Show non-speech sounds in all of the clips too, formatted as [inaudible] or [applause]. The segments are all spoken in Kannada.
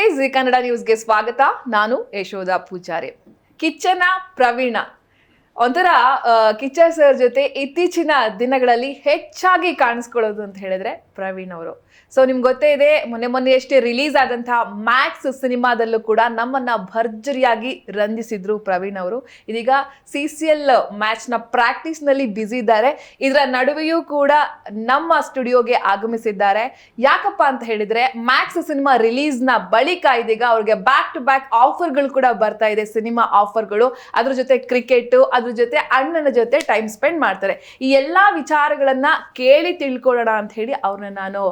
ನಮಸ್ತೆ, ಜಿ ಕನ್ನಡ ನ್ಯೂಸ್ಗೆ ಸ್ವಾಗತ. ನಾನು ಯಶೋಧ ಪೂಜಾರಿ. ಕಿಚ್ಚನ ಪ್ರವೀಣ. ಒಂಥರ ಕಿಚ್ಚ ಸರ್ ಜೊತೆ ಇತ್ತೀಚಿನ ದಿನಗಳಲ್ಲಿ ಹೆಚ್ಚಾಗಿ ಕಾಣಿಸ್ಕೊಳ್ಳೋದು ಅಂತ ಹೇಳಿದ್ರೆ ಪ್ರವೀಣ್ ಅವರು. ಸೊ ನಿಮ್ಗೆ ಗೊತ್ತೇ ಇದೆ, ಮೊನ್ನೆ ಮೊನ್ನೆ ಅಷ್ಟೇ ರಿಲೀಸ್ ಆದಂತಹ ಮ್ಯಾಕ್ಸ್ ಸಿನಿಮಾದಲ್ಲೂ ಕೂಡ ನಮ್ಮನ್ನ ಭರ್ಜರಿಯಾಗಿ ರಂಜಿಸಿದ್ರು ಪ್ರವೀಣ್ ಅವರು. ಇದೀಗ ಸಿ ಸಿ ಎಲ್ ಮ್ಯಾಚ್ನ ಪ್ರಾಕ್ಟೀಸ್ನಲ್ಲಿ ಬ್ಯುಸಿ ಇದ್ದಾರೆ. ಇದರ ನಡುವೆಯೂ ಕೂಡ ನಮ್ಮ ಸ್ಟುಡಿಯೋಗೆ ಆಗಮಿಸಿದ್ದಾರೆ. ಯಾಕಪ್ಪ ಅಂತ ಹೇಳಿದ್ರೆ ಮ್ಯಾಕ್ಸ್ ಸಿನಿಮಾ ರಿಲೀಸ್ನ ಬಳಿಕ ಇದೀಗ ಅವ್ರಿಗೆ ಬ್ಯಾಕ್ ಟು ಬ್ಯಾಕ್ ಆಫರ್ಗಳು ಕೂಡ ಬರ್ತಾ ಇದೆ ಸಿನಿಮಾ ಆಫರ್ಗಳು ಅದ್ರ ಜೊತೆ ಕ್ರಿಕೆಟ್ ಅದ್ರ ಜೊತೆ ಅಣ್ಣನ ಜೊತೆ ಟೈಮ್ ಸ್ಪೆಂಡ್ ಮಾಡ್ತಾರೆ. ಈ ಎಲ್ಲಾ ವಿಚಾರಗಳನ್ನ ಕೇಳಿ ತಿಳ್ಕೊಳ್ಳೋಣ ಅಂತ ಹೇಳಿ ಅವ್ರನ್ನ ನಾನು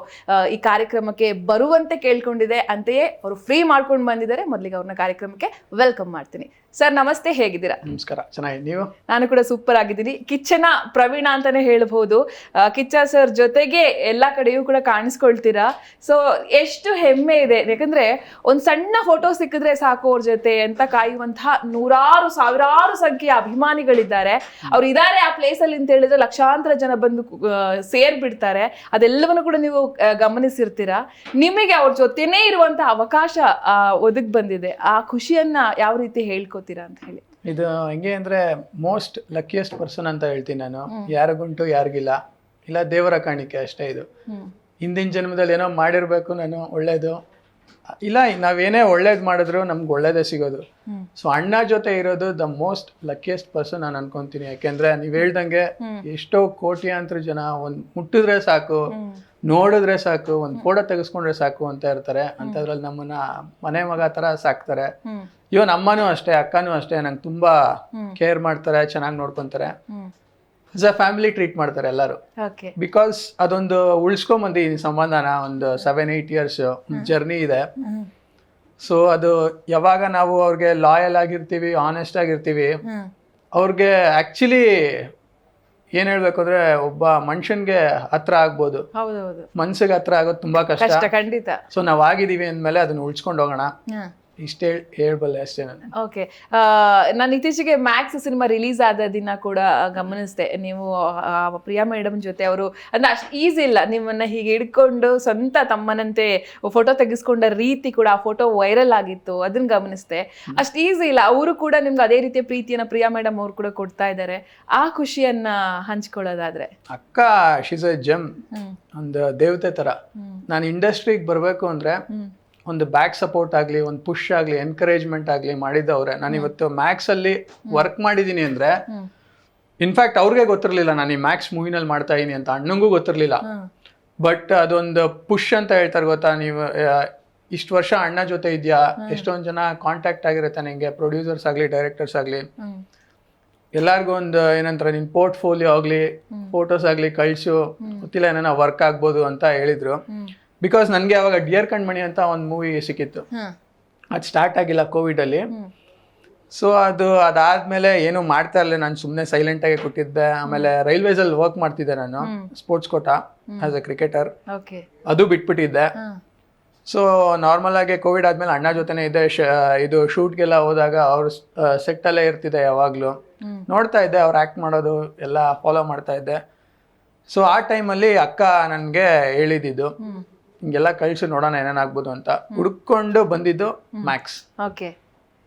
ಈ ಕಾರ್ಯಕ್ರಮಕ್ಕೆ ಬರುವಂತೆ ಕೇಳ್ಕೊಂಡಿದೆ ಅಂತೆಯೇ ಅವರು ಫ್ರೀ ಮಾಡ್ಕೊಂಡು ಬಂದಿದ್ದಾರೆ. ಮೊದಲಿಗೆ ಅವ್ರನ್ನ ಕಾರ್ಯಕ್ರಮಕ್ಕೆ ವೆಲ್ಕಮ್ ಮಾಡ್ತೀನಿ. ಸರ್ ನಮಸ್ತೆ ಹೇಗಿದ್ದೀರಾ? ನಮಸ್ಕಾರ. ಚೆನ್ನಾಗಿ. ನೀವು? ನಾನು ಕೂಡ ಸೂಪರ್ ಆಗಿದ್ದೀನಿ. ಕಿಚ್ಚನ ಪ್ರವೀಣ ಅಂತಾನೆ ಹೇಳ್ಬಹುದು. ಕಿಚ್ಚ ಸರ್ ಜೊತೆಗೆ ಎಲ್ಲ ಕಡೆಯೂ ಕೂಡ ಕಾಣಿಸ್ಕೊಳ್ತೀರಾ? ಸೊ ಎಷ್ಟು ಹೆಮ್ಮೆ ಇದೆ. ಯಾಕಂದ್ರೆ ಒಂದ್ ಸಣ್ಣ ಫೋಟೋ ಸಿಕ್ಕಿದ್ರೆ ಸಾಕು ಅವ್ರ ಜೊತೆ ಅಂತ ಕಾಯುವಂತಹ ನೂರಾರು ಸಾವಿರಾರು ಸಂಖ್ಯೆಯ ಅಭಿಮಾನಿಗಳಿದ್ದಾರೆ. ಅವ್ರು ಇದಾರೆ ಆ ಪ್ಲೇಸ್ ಅಲ್ಲಿ ಅಂತ ಹೇಳಿದ್ರೆ ಲಕ್ಷಾಂತರ ಜನ ಬಂದು ಸೇರ್ಬಿಡ್ತಾರೆ. ಅದೆಲ್ಲವನ್ನು ಕೂಡ ನೀವು ಆ, ಗಮನಿಸಿರ್ತೀರಾ? ನಿಮಗೆ ಅವ್ರ ಜೊತೆನೇ ಇರುವಂತಹ ಅವಕಾಶ ಒದಗ್ ಬಂದಿದೆ. ಆ ಖುಷಿಯನ್ನ ಯಾವ ರೀತಿ ಹೇಳ್ಕೊತೀರಾ ಅಂತ ಹೇಳಿ. ಇದು ಹೆಂಗೆ ಅಂದ್ರೆ ಮೋಸ್ಟ್ ಲಕ್ಕಿಯಸ್ಟ್ ಪರ್ಸನ್ ಅಂತ ಹೇಳ್ತೀನಿ ನಾನು. ಯಾರಿಗುಂಟು ಯಾರಿಗಿಲ್ಲ. ಇಲ್ಲ ದೇವರ ಕಾಣಿಕೆ ಅಷ್ಟೇ ಇದು. ಹಿಂದಿನ ಜನ್ಮದಲ್ಲಿ ಏನೋ ಮಾಡಿರ್ಬೇಕು ನಾನು ಒಳ್ಳೇದು. ಇಲ್ಲ ನಾವೇನೇ ಒಳ್ಳೇದು ಮಾಡಿದ್ರು ನಮ್ಗೆ ಒಳ್ಳೇದೇ ಸಿಗೋದು. ಸೊ ಅಣ್ಣ ಜೊತೆ ಇರೋದು ದ ಮೋಸ್ಟ್ ಲಕ್ಕಿಯೆಸ್ಟ್ ಪರ್ಸನ್ ನಾನು ಅನ್ಕೊಂತೀನಿ. ಯಾಕೆಂದ್ರೆ ನೀವ್ ಹೇಳ್ದಂಗೆ ಎಷ್ಟೋ ಕೋಟ್ಯಾಂತರ ಜನ ಒಂದ್ ಮುಟ್ಟಿದ್ರೆ ಸಾಕು ನೋಡಿದ್ರೆ ಸಾಕು ಒಂದ್ ಫೋಟೋ ತೆಗೆಸ್ಕೊಂಡ್ರೆ ಸಾಕು ಅಂತ ಇರ್ತಾರೆ. ಅಂತದ್ರಲ್ಲಿ ನಮ್ಮನ್ನ ಮನೆ ಮಗ ತರ ಸಾಕ್ತಾರೆ. ಇವನ್ ಅಮ್ಮನೂ ಅಷ್ಟೇ ಅಕ್ಕನೂ ಅಷ್ಟೇ ನಂಗೆ ತುಂಬಾ ಕೇರ್ ಮಾಡ್ತಾರೆ ಚೆನ್ನಾಗಿ ನೋಡ್ಕೊಂತಾರೆ. ಆಸ್ ಅ ಫ್ಯಾಮಿಲಿ ಟ್ರೀಟ್ ಮಾಡ್ತಾರೆ ಎಲ್ಲರೂ. ಬಿಕಾಸ್ ಅದೊಂದು ಉಳಿಸ್ಕೊಂಬಂದಿದ್ದೀನಿ ಸಂಬಂಧನ ಒಂದು ಸೆವೆನ್ ಏಯ್ಟ್ ಇಯರ್ಸ್ ಜರ್ನಿ ಇದೆ. ಸೊ ಅದು ಯಾವಾಗ ನಾವು ಅವ್ರಿಗೆ ಲಾಯಲ್ ಆಗಿರ್ತೀವಿ ಆನೆಸ್ಟ್ ಆಗಿರ್ತೀವಿ ಅವ್ರಿಗೆ ಆಕ್ಚುಲಿ ಏನ್ ಹೇಳ್ಬೇಕು ಅಂದ್ರೆ ಒಬ್ಬ ಮನುಷ್ಯನ್ಗೆ ಹತ್ರ ಆಗ್ಬೋದು. ಮನ್ಸಿಗೆ ಹತ್ರ ಆಗೋದು ತುಂಬಾ ಕಷ್ಟ. ಖಂಡಿತ. ಸೊ ನಾವ್ ಆಗಿದೀವಿ ಅಂದ್ಮೇಲೆ ಅದನ್ನ ಉಳ್ಸ್ಕೊಂಡು ಹೋಗೋಣ. ಇಷ್ಟೇ ಹೇಳ್- ಹೇಳ್ಬಲ್ಲೆ ಅಷ್ಟೇ ನಾನು. ಓಕೆ ನಾನು ಇತ್ತೀಚೆಗೆ ಮ್ಯಾಕ್ಸ್ ಸಿನಿಮಾ ರಿಲೀಸ್ ಆದ ದಿನ ಕೂಡ ಗಮನಿಸಿದೆ. ನೀವು ಆ, ಪ್ರಿಯಾ ಮೇಡಮ್ ಜೊತೆ ಅವರು ಅಂದ್ರೆ ಅಷ್ಟು ಈಸಿ ಇಲ್ಲ. ನಿಮ್ಮನ್ನ ಹೀಗೆ ಹಿಡ್ಕೊಂಡು ಸ್ವಂತ ತಮ್ಮನಂತೆ ಫೋಟೋ ತೆಗೆಸ್ಕೊಂಡ ರೀತಿ ಕೂಡ ಆ ಫೋಟೋ ವೈರಲ್ ಆಗಿತ್ತು. ಅದನ್ನ ಗಮನಿಸಿದೆ. ಅಷ್ಟು ಈಸಿ ಇಲ್ಲ. ಅವರು ಕೂಡ ನಿಮ್ಗೆ ಅದೇ ರೀತಿಯ ಪ್ರೀತಿಯನ್ನ ಪ್ರಿಯಾ ಮೇಡಮ್ ಅವ್ರು ಕೂಡ ಕೊಡ್ತಾ ಇದ್ದಾರೆ. ಆ ಖುಷಿಯನ್ನ ಹಂಚ್ಕೊಳ್ಳೋದಾದ್ರೆ. ಅಕ್ಕ ಶಿಸ್ ಜಮ್ ಹ್ಮ್. ಒಂದು ದೇವತೆ ತರ ನಾನು ಇಂಡಸ್ಟ್ರಿಗೆ ಬರಬೇಕು ಅಂದ್ರೆ ಹ್ಮ್. ಒಂದು ಬ್ಯಾಕ್ ಸಪೋರ್ಟ್ ಆಗಲಿ ಒಂದು ಪುಷ್ ಆಗಲಿ ಎನ್ಕರೇಜ್ಮೆಂಟ್ ಆಗಲಿ ಮಾಡಿದ್ದವ್ರೆ ನಾನು ಇವತ್ತು ಮ್ಯಾಕ್ಸ್ ಅಲ್ಲಿ ವರ್ಕ್ ಮಾಡಿದ್ದೀನಿ ಅಂದ್ರೆ ಇನ್ಫ್ಯಾಕ್ಟ್ ಅವ್ರಿಗೆ ಗೊತ್ತಿರಲಿಲ್ಲ ನಾನು ಈ ಮ್ಯಾಕ್ಸ್ ಮೂವಿನಲ್ಲಿ ಮಾಡ್ತಾ ಇದೀನಿ ಅಂತ. ಅಣ್ಣಂಗೂ ಗೊತ್ತಿರಲಿಲ್ಲ. ಬಟ್ ಅದೊಂದು ಪುಷ್ ಅಂತ ಹೇಳ್ತಾರೆ ಗೊತ್ತಾ? ನೀವು ಇಷ್ಟು ವರ್ಷ ಅಣ್ಣ ಜೊತೆ ಇದೆಯಾ? ಎಷ್ಟೊಂದು ಜನ ಕಾಂಟ್ಯಾಕ್ಟ್ ಆಗಿರುತ್ತೆ ನಿಂಗೆ? ಪ್ರೊಡ್ಯೂಸರ್ಸ್ ಆಗಲಿ ಡೈರೆಕ್ಟರ್ಸ್ ಆಗಲಿ. ಎಲ್ಲರಿಗೂ ಒಂದು ಏನಂತಾರೆ ನಿನ್ ಪೋರ್ಟ್ಫೋಲಿಯೋ ಆಗಲಿ ಫೋಟೋಸ್ ಆಗಲಿ ಕಳಿಸು. ಗೊತ್ತಿಲ್ಲ ಏನೇನೋ ವರ್ಕ್ ಆಗ್ಬೋದು ಅಂತ ಹೇಳಿದ್ರು. ಬಿಕಾಸ್ ನನಗೆ ಅವಾಗ ಡಿಯರ್ ಕಣ್ಮಣಿ ಅಂತ ಒಂದು ಮೂವಿ ಸಿಕ್ಕಿತ್ತು. ಅದು ಸ್ಟಾರ್ಟ್ ಆಗಿಲ್ಲ ಕೋವಿಡಲ್ಲಿ ಸೊ ಅದು ಅದಾದ್ಮೇಲೆ ಏನು ಮಾಡ್ತಾ ಇರಲಿಲ್ಲ. ನಾನು ಸುಮ್ಮನೆ ಸೈಲೆಂಟ್ ಆಗಿ ಕೊಟ್ಟಿದ್ದೆ ಆಮೇಲೆ ರೈಲ್ವೇಸಲ್ಲಿ ವರ್ಕ್ ಮಾಡ್ತಿದ್ದೆ ನಾನು sports quota as a cricketer ಅದು ಬಿಟ್ಬಿಟ್ಟಿದ್ದೆ. ಸೊ ನಾರ್ಮಲ್ ಆಗಿ ಕೋವಿಡ್ ಆದ್ಮೇಲೆ ಅಣ್ಣ ಜೊತೆನೇ ಇದೆ ಇದು ಶೂಟ್ಗೆಲ್ಲ ಹೋದಾಗ ಅವ್ರ ಸೆಟ್ ಅಲ್ಲೇ ಇರ್ತಿದ್ದೆ ಯಾವಾಗ್ಲೂ. ನೋಡ್ತಾ ಇದ್ದೆ ಅವ್ರು ಆಕ್ಟ್ ಮಾಡೋದು ಎಲ್ಲ ಫಾಲೋ ಮಾಡ್ತಾ ಇದ್ದೆ. ಸೊ ಆ ಟೈಮಲ್ಲಿ ಅಕ್ಕ ನನಗೆ ಹೇಳಿದ್ದು ಹಿಂಗೆಲ್ಲ ಕಳ್ಸಿ ನೋಡೋಣ ಏನೇನಾಗ್ಬೋದು ಅಂತ ಹುಡ್ಕೊಂಡು ಬಂದಿದ್ದು ಮ್ಯಾಕ್ಸ್ ಓಕೆ.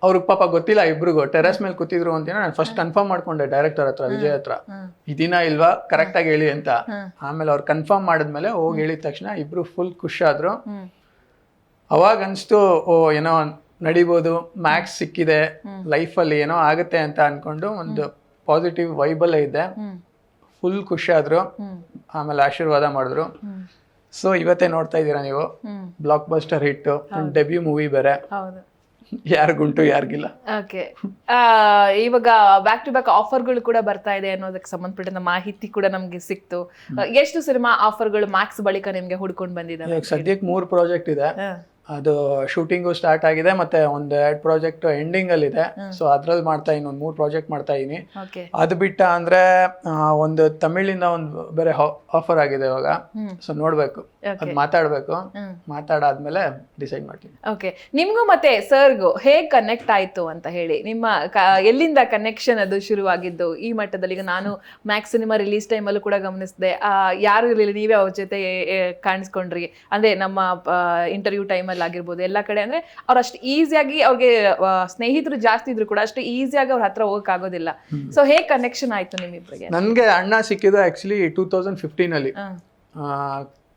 ಅವ್ರಿಗೆ ಪಾಪ ಗೊತ್ತಿಲ್ಲ ಇಬ್ರಿಗೂ. ಟೆರೆಸ್ ಮೇಲೆ ಕೂತಿದ್ರು ಅಂತ ನಾನು ಫಸ್ಟ್ ಕನ್ಫರ್ಮ್ ಮಾಡ್ಕೊಂಡೆ ಡೈರೆಕ್ಟರ್ ಹತ್ರ ವಿಜಯ್ ಹತ್ರ. ಇದೀನಾ ಇಲ್ವಾ? ಕರೆಕ್ಟ್ ಆಗಿ ಹೇಳಿ ಅಂತ. ಆಮೇಲೆ ಅವ್ರು ಕನ್ಫರ್ಮ್ ಮಾಡಿದ್ಮೇಲೆ ಹೋಗಿ ಹೇಳಿದ ತಕ್ಷಣ ಇಬ್ರು ಫುಲ್ ಖುಷಿ ಆದ್ರು. ಹ್ಮ್. ಅವಾಗ ಅನ್ಸ್ತು ಓ ಏನೋ ನಡಿಬೋದು ಮ್ಯಾಕ್ಸ್ ಸಿಕ್ಕಿದೆ ಲೈಫಲ್ಲಿ ಏನೋ ಆಗುತ್ತೆ ಅಂತ ಅನ್ಕೊಂಡು ಒಂದು ಪಾಸಿಟಿವ್ ವೈಬಲ್ ಇದೆ ಫುಲ್ ಖುಷಿ ಆದ್ರು. ಆಮೇಲೆ ಆಶೀರ್ವಾದ ಮಾಡಿದ್ರು. ಸೊ ಇವತ್ತೇ ನೋಡ್ತಾ ಇದ್ದೀರಾ ನೀವು? Blockbuster hit debut movie ಬೇರೆ. ಹೌದು. ಯಾರಿಗುಂಟು ಯಾರಿಗಿಲ್ಲ ಓಕೆ ಇವಾಗ ಬ್ಯಾಕ್ ಟು ಬ್ಯಾಕ್ ಆಫರ್ಗಳು ಕೂಡ ಬರ್ತಾ ಇದೆ ಅನ್ನೋದಕ್ಕೆ ಸಂಬಂಧಪಟ್ಟಂತ ಮಾಹಿತಿ ಕೂಡ ನಮ್ಗೆ ಸಿಕ್ತು. ಎಷ್ಟು ಸಿನಿಮಾ ಆಫರ್ಗಳು ಮ್ಯಾಕ್ಸ್ ಬಳಿಕ ನಿಮ್ಗೆ ಹುಡ್ಕೊಂಡು ಬಂದಿದೆ ಸದ್ಯಕ್ಕೆ ಮೂರು ಪ್ರಾಜೆಕ್ಟ್ ಇದೆ. ಅದು ಶೂಟಿಂಗು ಸ್ಟಾರ್ಟ್ ಆಗಿದೆ ಮತ್ತೆ ಒಂದು ಎರಡ್ ಪ್ರಾಜೆಕ್ಟ್ ಎಂಡಿಂಗ್ ಅಲ್ಲಿ ಇದೆ ಸೊ ಅದ್ರಲ್ಲಿ ಮಾಡ್ತಾ ಇದ್ದೀನಿ ಒಂದು ಮೂರು ಪ್ರಾಜೆಕ್ಟ್ ಮಾಡ್ತಾ ಇದೀನಿ ಅದ್ ಬಿಟ್ಟ ಅಂದ್ರೆ ಆ, ಒಂದು ತಮಿಳಿಂದ ಒಂದು ಬೇರೆ ಆಫರ್ ಆಗಿದೆ ಇವಾಗ. ಸೊ ನೋಡ್ಬೇಕು. ಅದ್ ಮಾತಾಡ್ಬೇಕು. ಮಾತಾಡಾದ್ಮೇಲೆ ಡಿಸೈಡ್ ಮಾಡ್ತೀನಿ. ಓಕೆ ನಿಮ್ಗೂ ಮತ್ತೆ ಸರ್ಗೂ ಹೇಗ್ ಕನೆಕ್ಟ್ ಆಯ್ತು ಅಂತ ಹೇಳಿ. ನಿಮ್ಮ ಕ- ಎಲ್ಲಿಂದ ಕನೆಕ್ಷನ್ ಅದು ಶುರುವಾಗಿದ್ದು? ಈ ಮಟ್ಟದಲ್ಲಿ ಈಗ ನಾನು ಮ್ಯಾಕ್ಸ್ ಸಿನಿಮಾ ರಿಲೀಸ್ ಟೈಮಲ್ಲೂ ಕೂಡ ಗಮನಿಸಿದೆ. ಯಾರು ಇರಲಿಲ್ಲ ನೀವೇ ಅವ್ರ ಜೊತೆ ಕಾಣಿಸ್ಕೊಂಡ್ರಿ. ಅಂದ್ರೆ ನಮ್ಮ ಇಂಟರ್ವ್ಯೂ ಟೈಮಲ್ಲಿ ಅಲ್ಲಿ ಆಗಿರ್ಬೋದು. ಎಲ್ಲ ಕಡೆ ಅಂದ್ರೆ ಅವ್ರು ಅಷ್ಟು ಈಸಿಯಾಗಿ ಅವ್ರಿಗೆ ಸ್ನೇಹಿತರು ಜಾಸ್ತಿ ಇದ್ರು ಕೂಡ ಅಷ್ಟು ಈಸಿಯಾಗಿ ಅವ್ರ ಹತ್ರ ಹೋಗಕ್ ಆಗೋದಿಲ್ಲ. ಸೊ ಹೇಗೆ ಕನೆಕ್ಷನ್ ಆಯ್ತು ನಿಮ್ಮಿಬ್ಬರಿಗೆ ನನಗೆ ಅಣ್ಣ ಸಿಕ್ಕಿದ್ದು ಆ್ಯಕ್ಚುಲಿ ಟೂ ತೌಸಂಡ್ ಫಿಫ್ಟೀನಲ್ಲಿ.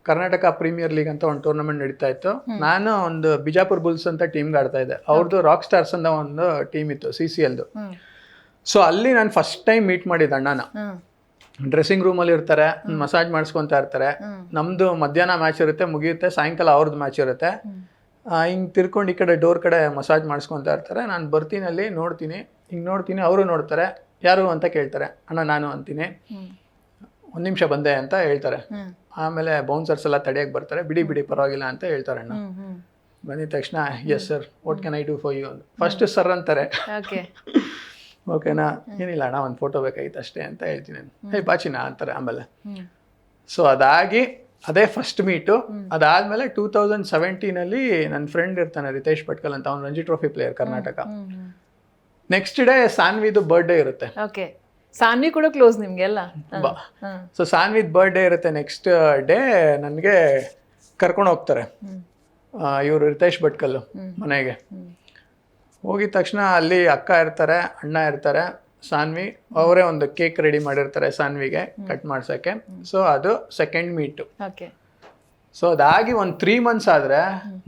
ಕರ್ನಾಟಕ ಪ್ರೀಮಿಯರ್ ಲೀಗ್ ಅಂತ ಒಂದು ಟೂರ್ನಮೆಂಟ್ ನಡೀತಾ ಇತ್ತು. ನಾನು ಒಂದು ಬಿಜಾಪುರ್ ಬುಲ್ಸ್ ಅಂತ ಟೀಮ್ಗೆ ಆಡ್ತಾ ಇದ್ದೆ. ಅವ್ರದ್ದು ರಾಕ್ ಸ್ಟಾರ್ಸ್ ಅಂತ ಒಂದು ಟೀಮ್ ಇತ್ತು ಸಿ ಸಿ ಎಲ್ದು ಸೊ ಅಲ್ಲಿ ನಾನು ಫಸ್ಟ್ ಟೈಮ್ ಮೀಟ್ ಮಾಡಿದ್ದೆ ಅಣ್ಣನ. ಡ್ರೆಸ್ಸಿಂಗ್ ರೂಮಲ್ಲಿ ಇರ್ತಾರೆ ಮಸಾಜ್ ಮಾಡಿಸ್ಕೊಂತ ಇರ್ತಾರೆ. ನಮ್ದು ಮಧ್ಯಾಹ್ನ ಮ್ಯಾಚ್ ಇರುತ್ತೆ ಮುಗಿಯುತ್ತೆ ಸಾಯಂಕಾಲ ಅವ್ರದ್ದು ಮ್ಯಾಚ್ ಇರುತ್ತೆ. ಹಿಂಗೆ ತಿರ್ಕೊಂಡು ಈ ಕಡೆ ಡೋರ್ ಕಡೆ ಮಸಾಜ್ ಮಾಡಿಸ್ಕೊತಾ ಇರ್ತಾರೆ. ನಾನು ಬರ್ತೀನಿ ಅಲ್ಲಿ ನೋಡ್ತೀನಿ ಹಿಂಗೆ ನೋಡ್ತೀನಿ ಅವರು ನೋಡ್ತಾರೆ ಯಾರು ಅಂತ ಕೇಳ್ತಾರೆ ಅಣ್ಣ ನಾನು ಅಂತೀನಿ. ಒಂದು ನಿಮಿಷ ಬಂದೆ ಅಂತ ಹೇಳ್ತಾರೆ. ಆಮೇಲೆ ಬೌನ್ಸರ್ಸ್ ಎಲ್ಲ ತಡೆಯಕ್ಕೆ ಬರ್ತಾರೆ ಬಿಡಿ ಬಿಡಿ ಪರವಾಗಿಲ್ಲ ಅಂತ ಹೇಳ್ತಾರೆ ಅಣ್ಣ. ಬಂದಿದ ತಕ್ಷಣ yes sir what can I do for you first sir ಅಂತಾರೆ. ಓಕೆ [laughs] ಓಕೆನಾ? ಏನಿಲ್ಲ ಅಣ್ಣ ಒಂದು ಫೋಟೋ ಬೇಕಾಗಿತ್ತು ಅಷ್ಟೇ ಅಂತ ಹೇಳ್ತೀನಿ ಹೇ ಬಾಚಿನ ಅಂತಾರೆ ಆಮೇಲೆ. ಸೊ ಅದಾಗಿ ಅದೇ ಫಸ್ಟ್ ಮೀಟು ಅದಾದ್ಮೇಲೆ ಟೂ ತೌಸಂಡ್ ಸೆವೆಂಟೀನಲ್ಲಿ ನನ್ನ ಫ್ರೆಂಡ್ ಇರ್ತಾನೆ ರಿತೇಶ್ ಪಟ್ಕಲ್ ಅಂತ ಅವ್ನು Ranji trophy player Karnataka. Next day ಸಾನ್ವಿದು birthday ಇರುತ್ತೆ. ಓಕೆ ಸಾನ್ವಿ ಕೂಡ ಕ್ಲೋಸ್ ನಿಮ್ಗೆಲ್ಲ. ಸೊ ಸಾನ್ವಿದ್ ಬರ್ಡೇ ಇರುತ್ತೆ ನೆಕ್ಸ್ಟ್ ಡೇ ನನಗೆ ಕರ್ಕೊಂಡು ಹೋಗ್ತಾರೆ. ಇವರು ರಿತೇಶ್ ಭಟ್ಕಲ್ ಮನೆಗೆ. ಹೋಗಿದ ತಕ್ಷಣ ಅಲ್ಲಿ ಅಕ್ಕ ಇರ್ತಾರೆ ಅಣ್ಣ ಇರ್ತಾರೆ ಸಾನ್ವಿ ಅವರೇ ಒಂದು ಕೇಕ್ ರೆಡಿ ಮಾಡಿರ್ತಾರೆ ಸಾನ್ವಿಗೆ ಕಟ್ ಮಾಡ್ಸೋಕ್ಕೆ. ಸೊ ಅದು ಸೆಕೆಂಡ್ ಮೀಟು ಓಕೆ ಸೊ ಅದಾಗಿ ಒಂದು ತ್ರೀ ಮಂತ್ಸ್ ಆದರೆ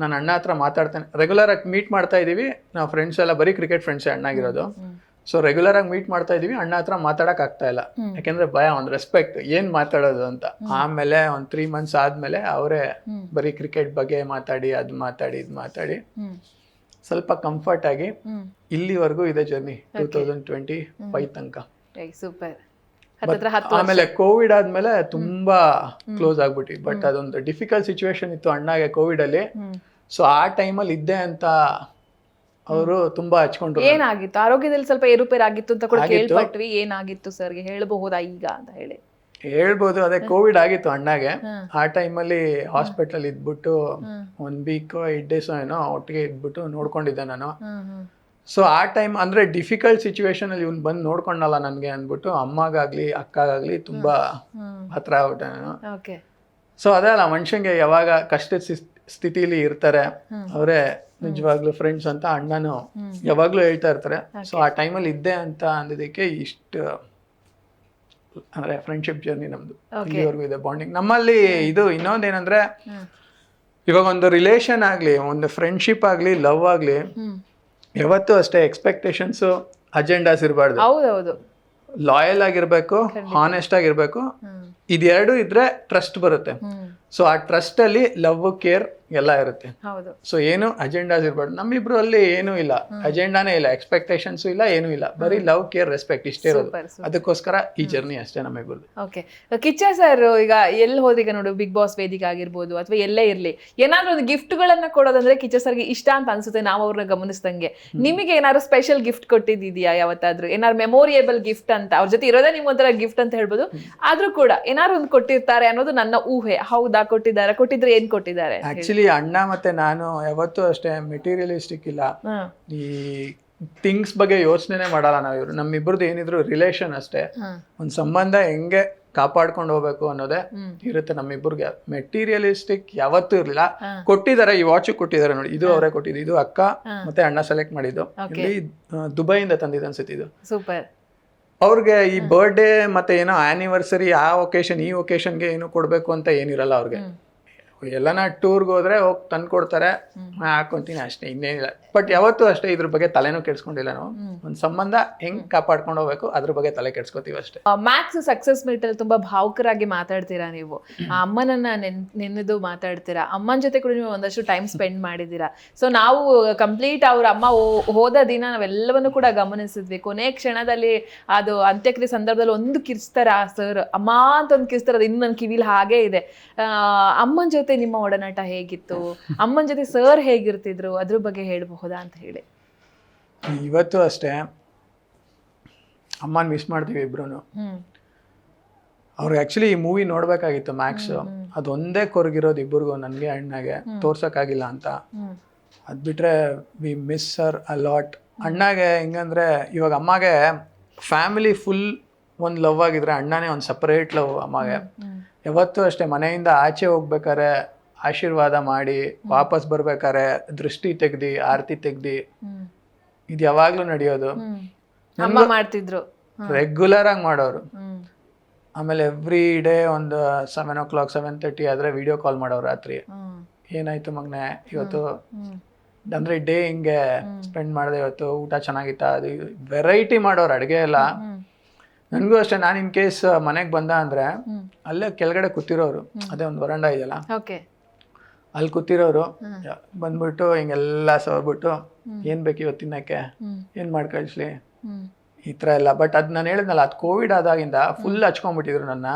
ನಾನು ಅಣ್ಣ ಹತ್ರ ಮಾತಾಡ್ತೇನೆ. ರೆಗ್ಯುಲರ್ ಆಗಿ ಮೀಟ್ ಮಾಡ್ತಾ ಇದ್ದೀವಿ ನಾವು ಫ್ರೆಂಡ್ಸ್ ಎಲ್ಲ ಬರೀ ಕ್ರಿಕೆಟ್ ಫ್ರೆಂಡ್ಸೇ ಅಣ್ಣಾಗಿರೋದು ಆಗಿರೋದು. ಸೊ ರೆಗ್ಯುಲರ್ ಆಗಿ ಮೀಟ್ ಮಾಡ್ತಾ ಇದೀವಿ. ಅಣ್ಣ ಹತ್ರ ಮಾತಾಡಕ್ ಆಗ್ತಾ ಇಲ್ಲ. ಯಾಕೆಂದ್ರೆ ಭಯ ಒಂದು ರೆಸ್ಪೆಕ್ಟ್ ಏನ್ ಮಾತಾಡೋದು ಅಂತ. ಆಮೇಲೆ ಒಂದು ತ್ರೀ ಮಂತ್ಸ್ ಆದ್ಮೇಲೆ ಅವರೇ. ಬರೀ ಕ್ರಿಕೆಟ್ ಬಗ್ಗೆ ಮಾತಾಡಿ ಅದ್ ಮಾತಾಡಿ ಇದು ಮಾತಾಡಿ. ಸ್ವಲ್ಪ ಕಂಫರ್ಟ್ ಆಗಿ ಇಲ್ಲಿವರೆಗೂ ಇದೆ journey two thousand twenty five ತನಕ. ಸೂಪರ್ ಆಮೇಲೆ ಕೋವಿಡ್ ಆದ್ಮೇಲೆ ತುಂಬಾ ಕ್ಲೋಸ್ ಆಗ್ಬಿಟ್ವಿ ಬಟ್ ಅದೊಂದು ಡಿಫಿಕಲ್ಟ್ ಸಿಚುವೇಶನ್ ಇತ್ತು ಅಣ್ಣಗೆ ಕೋವಿಡ್ ಅಲ್ಲಿ. ಸೊ ಆ ಟೈಮಲ್ಲಿ ಇದ್ದೆ ಅಂತ ಅವರು ತುಂಬಾ ಹಚ್ಕೊಂಡ್ರು ಏನಾಗಿತ್ತು? ಆರೋಗ್ಯದಲ್ಲಿ ಸ್ವಲ್ಪ ಏರುಪೇರು ಆಗಿತ್ತು ಅಂತ ಕೂಡ. ಕೇಳ್ಪಟ್ವಿ. ಏನಾಗಿತ್ತು ಸರ್ಗೆ? ಹೇಳಬಹುದಾ ಈಗ ಅಂತ ಹೇಳಿ. ಹೇಳ್ಬೋದು. ಅದೇ ಕೋವಿಡ್ ಆಗಿತ್ತು ಅಣ್ಣಗೆ. ಆ ಟೈಮಲ್ಲಿ ಹಾಸ್ಪಿಟಲ್ ಇದ್ಬಿಟ್ಟು. ಒನ್ ವೀಕ್ ಏಟ್ ಡೇಸ್ ಏನೋ ಒಟ್ಟಿಗೆ ಇದ್ಬಿಟ್ಟು ನೋಡ್ಕೊಂಡಿದ್ದೆ ನಾನು. ಸೊ ಆ ಟೈಮ್ ಅಂದ್ರೆ ಡಿಫಿಕಲ್ಟ್ ಸಿಚುವೇಶನ್ ಅಲ್ಲಿ ಇವ್ನು ಬಂದು ನೋಡ್ಕೊಂಡಲ್ಲ ನನಗೆ ಅಂದ್ಬಿಟ್ಟು ಅಮ್ಮಗಾಗ್ಲಿ ಅಕ್ಕಗಾಗ್ಲಿ ತುಂಬಾ ಹತ್ರ ಆಗ್ಬಿಟ್ಟೆ ನಾನು. ಸೊ ಅದೇ ಅಲ್ಲ ಮನುಷ್ಯಂಗೆ ಯಾವಾಗ ಕಷ್ಟದ ಸ್ಥಿ- ಸ್ಥಿತಿಲಿ ಇರ್ತಾರೆ. ಅವರೇ ನಿಜವಾಗ್ಲೂ ಫ್ರೆಂಡ್ಸ್ ಅಂತ ಅಣ್ಣನು. ಯಾವಾಗ್ಲೂ ಹೇಳ್ತಾ ಇರ್ತಾರೆ. ಸೊ ಆ ಟೈಮಲ್ಲಿ ಇದ್ದೆ ಅಂತ ಅಂದಿದ್ದಕ್ಕೆ ಇಷ್ಟು ಅಂದ್ರೆ ಫ್ರೆಂಡ್ಶಿಪ್ ಜರ್ನಿ ನಮ್ದು. ಇಲ್ಲಿವರೆಗೂ ಇದೆ ಬಾಂಡಿಂಗ್ ನಮ್ಮಲ್ಲಿ ಇದು ಇನ್ನೊಂದೇನಂದ್ರೆ ಇವಾಗ ಒಂದು ರಿಲೇಷನ್ ಆಗ್ಲಿ ಒಂದು ಫ್ರೆಂಡ್ಶಿಪ್ ಆಗ್ಲಿ ಲವ್ ಆಗ್ಲಿ ಯಾವತ್ತೂ ಅಷ್ಟೇ ಎಕ್ಸ್ಪೆಕ್ಟೇಷನ್ಸ್ ಅಜೆಂಡಾಸ್ ಇರಬಾರ್ದು. ಹೌದೌದು. ಲಾಯಲ್ ಆಗಿರ್ಬೇಕು ಹಾನೆಸ್ಟ್ ಆಗಿರ್ಬೇಕು ಇದೆರಡು ಇದ್ರೆ ಟ್ರಸ್ಟ್ ಬರುತ್ತೆ. ಸೊ ಆ ಟ್ರಸ್ಟ್ ಅಲ್ಲಿ ಲವ್ ಕೇರ್ ಎಲ್ಲ ಇರುತ್ತೆ. ಹೌದು. ಸೊ ಏನು ಅಜೆಂಡಾಸ್ ಇರ್ಬಾರ್ದು. ನಮ್ಮಿಬ್ರು ಅಲ್ಲಿ ಏನೂ ಇಲ್ಲ. ಅಜೆಂಡಾನೇ ಇಲ್ಲ. ಎಕ್ಸ್ಪೆಕ್ಟೇಷನ್ಸ್ ಇಲ್ಲ ಏನೂ ಇಲ್ಲ. ಬರೀ ಲವ್ ಕೇರ್ ರೆಸ್ಪೆಕ್ಟ್ ಇಷ್ಟೇ ಇರೋದು. ಅದಕ್ಕೋಸ್ಕರ ಈ ಜರ್ನಿ ಅಷ್ಟೇ ನಮ್ಮಿಬ್ರದ್ದು ಓಕೆ ಕಿಚ್ಚ ಸರ್ ಈಗ ಎಲ್ಲಿ ಹೋದೀಗ ನೋಡು? ಬಿಗ್ ಬಾಸ್ ವೇದಿಕೆ ಆಗಿರ್ಬೋದು ಅಥವಾ ಎಲ್ಲೇ ಇರ್ಲಿ. ಏನಾದ್ರೂ ಒಂದು ಗಿಫ್ಟ್ಗಳನ್ನ ಕೊಡೋದಂದ್ರೆ ಕಿಚ್ಚ ಸರ್ಗೆ ಇಷ್ಟ ಅಂತ ಅನ್ಸುತ್ತೆ. ನಾವು ಅವ್ರನ್ನ ಗಮನಿಸ್ದಂಗೆ. ನಿಮಗೆ ಏನಾದ್ರು ಸ್ಪೆಷಲ್ ಗಿಫ್ಟ್ ಕೊಟ್ಟಿದ್ದೀಯಾ ಯಾವತ್ತಾದ್ರೂ? ಏನಾದ್ರು ಮೆಮೋರಿಯಬಲ್ ಗಿಫ್ಟ್ ಅಂತ. ಅವ್ರ ಜೊತೆ ಇರೋದೇ ನಿಮ್ ಒಂಥರ ಗಿಫ್ಟ್ ಅಂತ ಹೇಳ್ಬೋದು. ಆದ್ರೂ ಕೂಡ ಏನಾದ್ರು ಒಂದು ಕೊಟ್ಟಿರ್ತಾರೆ ಅನ್ನೋದು ನನ್ನ ಊಹೆ. ಹೌದಾ ಕೊಟ್ಟಿದ್ದಾರೆ? ಕೊಟ್ಟಿದ್ರೆ ಏನ್ ಕೊಟ್ಟಿದ್ದಾರೆ? ಆಕ್ಚುಲಿ ಅಣ್ಣ ಮತ್ತೆ ನಾನು ಯಾವತ್ತೂ ಅಷ್ಟೇ ಮೆಟೀರಿಯಲಿಸ್ಟಿಕ್ ಇಲ್ಲ. ಈ ಥಿಂಗ್ಸ್ ಬಗ್ಗೆ ಯೋಚನೆ ಮಾಡಲ್ಲ ನಾವು ಇವ್ರು. ನಮ್ಮಿಬ್ರದ್ದು ಏನಿದ್ರು ರಿಲೇಷನ್ ಅಷ್ಟೇ. ಒಂದು ಸಂಬಂಧ ಹೆಂಗೆ ಕಾಪಾಡ್ಕೊಂಡು ಹೋಗ್ಬೇಕು ಅನ್ನೋದೇ. ಇರುತ್ತೆ ನಮ್ಮಿಬ್ರಿಗೆ. ಮೆಟೀರಿಯಲಿಸ್ಟಿಕ್ ಯಾವತ್ತೂ ಇರಲಿಲ್ಲ. ಕೊಟ್ಟಿದ್ದಾರೆ ಈ ವಾಚ್ ಕೊಟ್ಟಿದ್ದಾರೆ ನೋಡಿ. ಇದು ಅವರೇ ಕೊಟ್ಟಿದ್ದು. ಇದು ಅಕ್ಕ ಮತ್ತೆ ಅಣ್ಣ ಸೆಲೆಕ್ಟ್ ಮಾಡಿದ್ದು. ಇಲ್ಲಿ ದುಬೈಯಿಂದ ತಂದಿದ್ದು ಅನ್ಸುತ್ತೆ ಇದು. ಸೂಪರ್ ಅವ್ರಿಗೆ ಈ ಬರ್ಡೇ ಮತ್ತೆ ಏನೋ ಆನಿವರ್ಸರಿ ಆ ಒಕೇಶನ್ ಈ ಒಕೇಶನ್ಗೆ ಏನು ಕೊಡಬೇಕು ಅಂತ ಏನಿರಲ್ಲ ಅವ್ರಿಗೆ. ಎಲ್ಲನ ಟೂರ್ಗೆ ಹೋದ್ರೆ ಹೋಗಿ ತಂದು ಕೊಡ್ತಾರೆ. ಹಾಕೊಂತೀನಿ ಅಷ್ಟೇ ಇನ್ನೇನಿಲ್ಲ. ಬಟ್ ಯಾವತ್ತು ಅಷ್ಟೇ ಇದ್ರ ಬಗ್ಗೆ ತಲೆನೂ ಕೆಡ್ಸ್ಕೊಂಡಿಲ್ಲ ನಾವು. ಒಂದು ಸಂಬಂಧ ಹೆಂಗ್ ಕಾಪಾಡ್ಕೊಂಡು ಹೋಗ್ಬೇಕು ಅದ್ರ ಬಗ್ಗೆ ತಲೆ ಕೆಡ್ಸ್ಕೊತೀವಿ ಅಷ್ಟೇ. ಮ್ಯಾಕ್ಸ್ ಸಕ್ಸಸ್ ಮೀಟ್ ಅಲ್ಲಿ ತುಂಬಾ ಭಾವುಕರಾಗಿ ಮಾತಾಡ್ತೀರಾ ನೀವು? ಆ ಅಮ್ಮನನ್ನ ನೆನ್ ನೆನೆದು ಮಾತಾಡ್ತೀರಾ? ಅಮ್ಮನ ಜೊತೆ ಕೂಡ ನೀವು ಒಂದಷ್ಟು ಟೈಮ್ ಸ್ಪೆಂಡ್ ಮಾಡಿದ್ದೀರಾ? ಸೊ ನಾವು ಕಂಪ್ಲೀಟ್ ಅವ್ರ ಅಮ್ಮ ಹೋದ ದಿನ ನಾವೆಲ್ಲವನ್ನು ಕೂಡ ಗಮನಿಸಿದ್ವಿ. ಕೊನೆ ಕ್ಷಣದಲ್ಲಿ ಅದು ಅಂತ್ಯಕ್ರಿಯೆ ಸಂದರ್ಭದಲ್ಲಿ ಒಂದು ಕಿರ್ಸ್ತಾರ ಸರ್ ಅಮ್ಮ ಅಂತ ಒಂದು ಕಿರ್ಸ್ತಾರ ಅದು ಇನ್ನು ನನ್ನ ಕಿವಿಲಿ ಹಾಗೇ ಇದೆ. ಅಮ್ಮನ ಜೊತೆ ನಿಮ್ಮ ಒಡನಾಟ ಹೇಗಿತ್ತು? ಅಮ್ಮನ ಜೊತೆ ಸರ್ ಹೇಗಿರ್ತಿದ್ರು? ಅದ್ರ ಬಗ್ಗೆ ಹೇಳಬಹುದಾ ಅಂತ ಹೇಳಿ. ಇವತ್ತು ಅಷ್ಟೇ ಅಮ್ಮನ ಮಿಸ್ ಮಾಡ್ತೀವಿ ಇಬ್ರು ಅವ್ರಿಗೆ ಆಕ್ಚುಲಿ ಈ ಮೂವಿ ನೋಡ್ಬೇಕಾಗಿತ್ತು ಮ್ಯಾಕ್ಸ್ ಅದೊಂದೇ ಕೊರಗಿರೋದು ಇಬ್ಬರಿಗೂ ನನಗೆ ಅಣ್ಣಗೆ. ತೋರ್ಸೋಕ್ಕಾಗಿಲ್ಲ ಅಂತ. ಅದು ಬಿಟ್ಟರೆ ಬಿಟ್ರೆ we miss sir a lot ಅಣ್ಣಗೆ ಹೆಂಗಂದ್ರೆ ಇವಾಗ ಅಮ್ಮಗೆ ಫ್ಯಾಮಿಲಿ ಫುಲ್ ಒಂದು ಲವ್ ಆಗಿದ್ರೆ ಅಣ್ಣನೇ ಒಂದು ಸಪ್ರೇಟ್ ಲವ್ ಅಮ್ಮಗೆ. ಯಾವತ್ತೂ ಅಷ್ಟೇ ಮನೆಯಿಂದ ಆಚೆ ಹೋಗ್ಬೇಕಾರೆ ಆಶೀರ್ವಾದ ಮಾಡಿ ವಾಪಸ್ ಬರ್ಬೇಕಾರೆ ದೃಷ್ಟಿ ತೆಗ್ದಿ ಆರತಿ ತೆಗ್ದಿ ಇದು ಯಾವಾಗ್ಲೂ ನಡೆಯೋದು. ಅಮ್ಮ ಮಾಡ್ತಿದ್ರು. ರೆಗ್ಯುಲರ್ ಆಗಿ ಮಾಡೋರು. ಆಮೇಲೆ ಎವ್ರಿ ಡೇ ಒಂದು seven o'clock seven thirty ಆದ್ರೆ ವಿಡಿಯೋ ಕಾಲ್ ಮಾಡೋರು ರಾತ್ರಿ. ಏನಾಯ್ತು ಮಗ್ನೆ? ಇವತ್ತು ಅಂದ್ರೆ ಡೇ ಹಿಂಗೆ ಸ್ಪೆಂಡ್ ಮಾಡಿದೆ ಇವತ್ತು ಊಟ ಚೆನ್ನಾಗಿತ್ತ? ಅದು ವೆರೈಟಿ ಮಾಡೋರು ಅಡುಗೆ ಎಲ್ಲ. ನನಗೂ ಅಷ್ಟೇ ನಾನು ಇನ್ ಕೇಸ್ ಮನೆಗೆ ಬಂದ ಅಂದ್ರೆ ಅಲ್ಲೇ ಕೆಳಗಡೆ ಕೂತಿರೋರು. ಅದೇ ಒಂದು ವರಂಡ ಇದೆಯಲ್ಲ? ಅಲ್ಲಿ ಕೂತಿರೋರು. ಬಂದ್ಬಿಟ್ಟು ಹಿಂಗೆಲ್ಲ ಸವರ್ಬಿಟ್ಟು ಏನ್ ಬೇಕು ಇವತ್ತು ತಿನ್ನಕ್ಕೆ? ಏನು ಮಾಡಿ ಕಳಿಸ್ಲಿ ಈ ಥರ ಎಲ್ಲ. ಬಟ್ ಅದ್ ನಾನು ಹೇಳಿದ್ನಲ್ಲ ಅದು ಕೋವಿಡ್ ಆದಾಗಿಂದ ಫುಲ್ ಹಚ್ಕೊಂಡ್ಬಿಟ್ಟಿದ್ರು ನನ್ನ.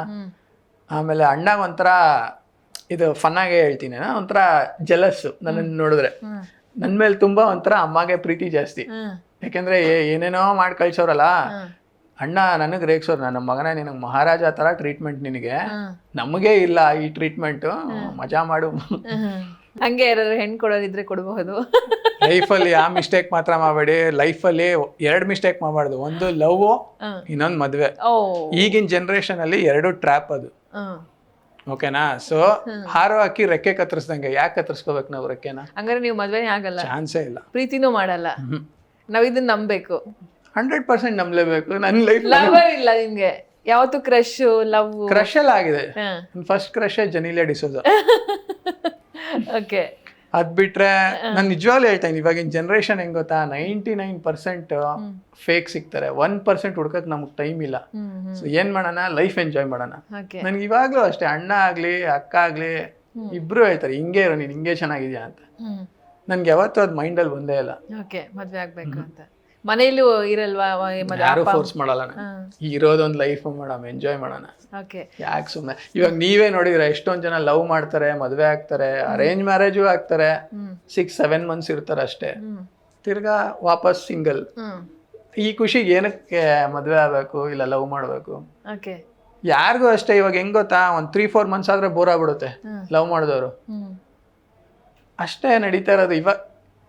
ಆಮೇಲೆ ಅಣ್ಣ ಒಂಥರ ಇದು ಫನ್ನಾಗೆ ಹೇಳ್ತೀನಿ. ನಾನು, ಒಂಥರ ಜಲಸ್ ನನ್ನನ್ನು ನೋಡಿದ್ರೆ. ನನ್ನ ಮೇಲೆ ತುಂಬಾ ಒಂಥರ ಅಮ್ಮಗೆ ಪ್ರೀತಿ ಜಾಸ್ತಿ. ಯಾಕೆಂದರೆ ಏನೇನೋ ಮಾಡಿ ಕಳ್ಸೋರಲ್ಲ ಅಣ್ಣ ನನಗೆ ರೇಗ್ಸೋರು ನನ್ನ ಮಗನ ನಿನಗೆ ಮಹಾರಾಜ ತರ ಟ್ರೀಟ್ಮೆಂಟ್ ನಿನಗೆ. ನಮಗೆ ಇಲ್ಲ ಈ ಟ್ರೀಟ್ಮೆಂಟ್ ಮಜಾ ಮಾಡು. ಹಂಗೆ ಯಾರು ಹೆಣ್ ಕೊಡೋರಿದ್ರೆ ಕೊಡಬಹುದು. ಲೈಫಲ್ಲಿ ಆ ಮಿಸ್ಟೇಕ್ ಮಾತ್ರ ಮಾಡಬೇಡಿ. ಲೈಫಲ್ಲಿ ಎರಡು ಮಿಸ್ಟೇಕ್ ಮಾಡಬಾರ್ದು. ಒಂದು ಲವ್. ಇನ್ನೊಂದು ಮದುವೆ. ಈಗಿನ ಜನರೇಷನ್ ಅಲ್ಲಿ ಎರಡು ಟ್ರ್ಯಾಪ್ ಅದು. ಓಕೆನಾ ಸೊ ಹಾರು ಹಾಕಿ ರೆಕ್ಕೆ ಕತ್ತರಿಸ್ದಂಗೆ. ಯಾಕೆ ಕತ್ತರಿಸ್ಕೋಬೇಕು ನಾವು ರೆಕ್ಕೆನ? ಹಂಗಾರೆ ನೀವು ಮದ್ವೆನೇ ಆಗಲ್ಲ. ಚಾನ್ಸೇ ಇಲ್ಲ. ಪ್ರೀತಿನೂ ಮಾಡಲ್ಲ. ನಾವು ಇದನ್ನ ನಂಬೇಕು ಹಂಡ್ರೆಡ್ ಪರ್ಸೆಂಟ್ ನಂಬಲೇಬೇಕು ನನ್ನ ಲೈಫ್ ಲವರ್ ಇಲ್ಲ ನಿಮಗೆ ಯಾವತ್ತು ಕ್ರಶ್ ಲವ್ ಕ್ರಶ್ ಎಲ್ಲ ಆಗಿದೆ first crush Genelia D'Souza okay ಅದ್ ಬಿಟ್ರೆ ನಾನು ನಿಜವಾಗ್ಲೂ ಹೇಳ್ತೇನೆ ಇವಾಗಿನ ಜನರೇಷನ್ ಹೆಂಗ್ ಗೊತ್ತಾ? ನೈಂಟಿ ನೈನ್ ಪರ್ಸೆಂಟ್ ಫೇಕ್ ಸಿಗ್ತಾರೆ. ಒನ್ ಪರ್ಸೆಂಟ್ ಹುಡ್ಕಕ್ ನಮ್ಗೆ ಟೈಮ್ ಇಲ್ಲ. ಸೊ ಏನ್ ಮಾಡೋಣ? ಲೈಫ್ ಎಂಜಾಯ್ ಮಾಡೋಣ. ನನ್ಗೆ ಇವಾಗ್ಲೂ ಅಷ್ಟೇ ಅಣ್ಣ ಆಗ್ಲಿ ಅಕ್ಕ ಆಗ್ಲಿ ಇಬ್ರು ಹೇಳ್ತಾರೆ ಹಿಂಗೆ ಇರೋ ನೀನ್ ಹಿಂಗೆ ಚೆನ್ನಾಗಿದ್ಯಾ? ಅಂತ. ನನ್ಗೆ ಯಾವತ್ತೂ ಅದು ಮೈಂಡಲ್ಲಿ ಬಂದೇ ಇಲ್ಲ. ಓಕೆ ಮದ್ವೆ ಆಗ್ಬೇಕು ಅಂತ. ಮನೇಲೂ ಇರಲ್ವಾ ಯಾರು ಫೋರ್ಸ್ ಮಾಡಲ್ಲ ಇರೋದೊಂದು ಲೈಫ್ ಮಾಡೋಣ ಎಂಜಾಯ್ ಮಾಡೋಣ. ಓಕೆ ಯಾಕೆ ಸುಮ್ಮನೆ ಇವಾಗ ನೀವೇ ನೋಡಿದ್ರೆ ಎಷ್ಟೊಂದ್ ಜನ ಲವ್ ಮಾಡ್ತಾರೆ ಮದ್ವೆ ಆಗ್ತಾರೆ ಅರೇಂಜ್ ಮ್ಯಾರೇಜು ಆಗ್ತಾರೆ. ಸಿಕ್ಸ್ ಸೆವೆನ್ ಮಂತ್ಸ್ ಇರ್ತಾರೆ ಅಷ್ಟೇ. ತಿರ್ಗಾ ವಾಪಸ್ ಸಿಂಗಲ್ ಈ ಖುಷಿಗೆ ಏನಕ್ಕೆ ಮದ್ವೆ ಆಗ್ಬೇಕು ಇಲ್ಲ ಲವ್ ಮಾಡ್ಬೇಕು? ಓಕೆ ಯಾರಿಗೂ ಅಷ್ಟೇ ಇವಾಗ ಹೆಂಗ್ ಗೊತ್ತಾ? ಒಂದ್ ತ್ರೀ ಫೋರ್ ಮಂತ್ಸ್ ಆದ್ರೆ ಬೋರ್ ಆಗ್ಬಿಡುತ್ತೆ. ಲವ್ ಮಾಡಿದವರು. ಅಷ್ಟೇ ನಡೀತಾ ಇರೋದು ಇವಾಗ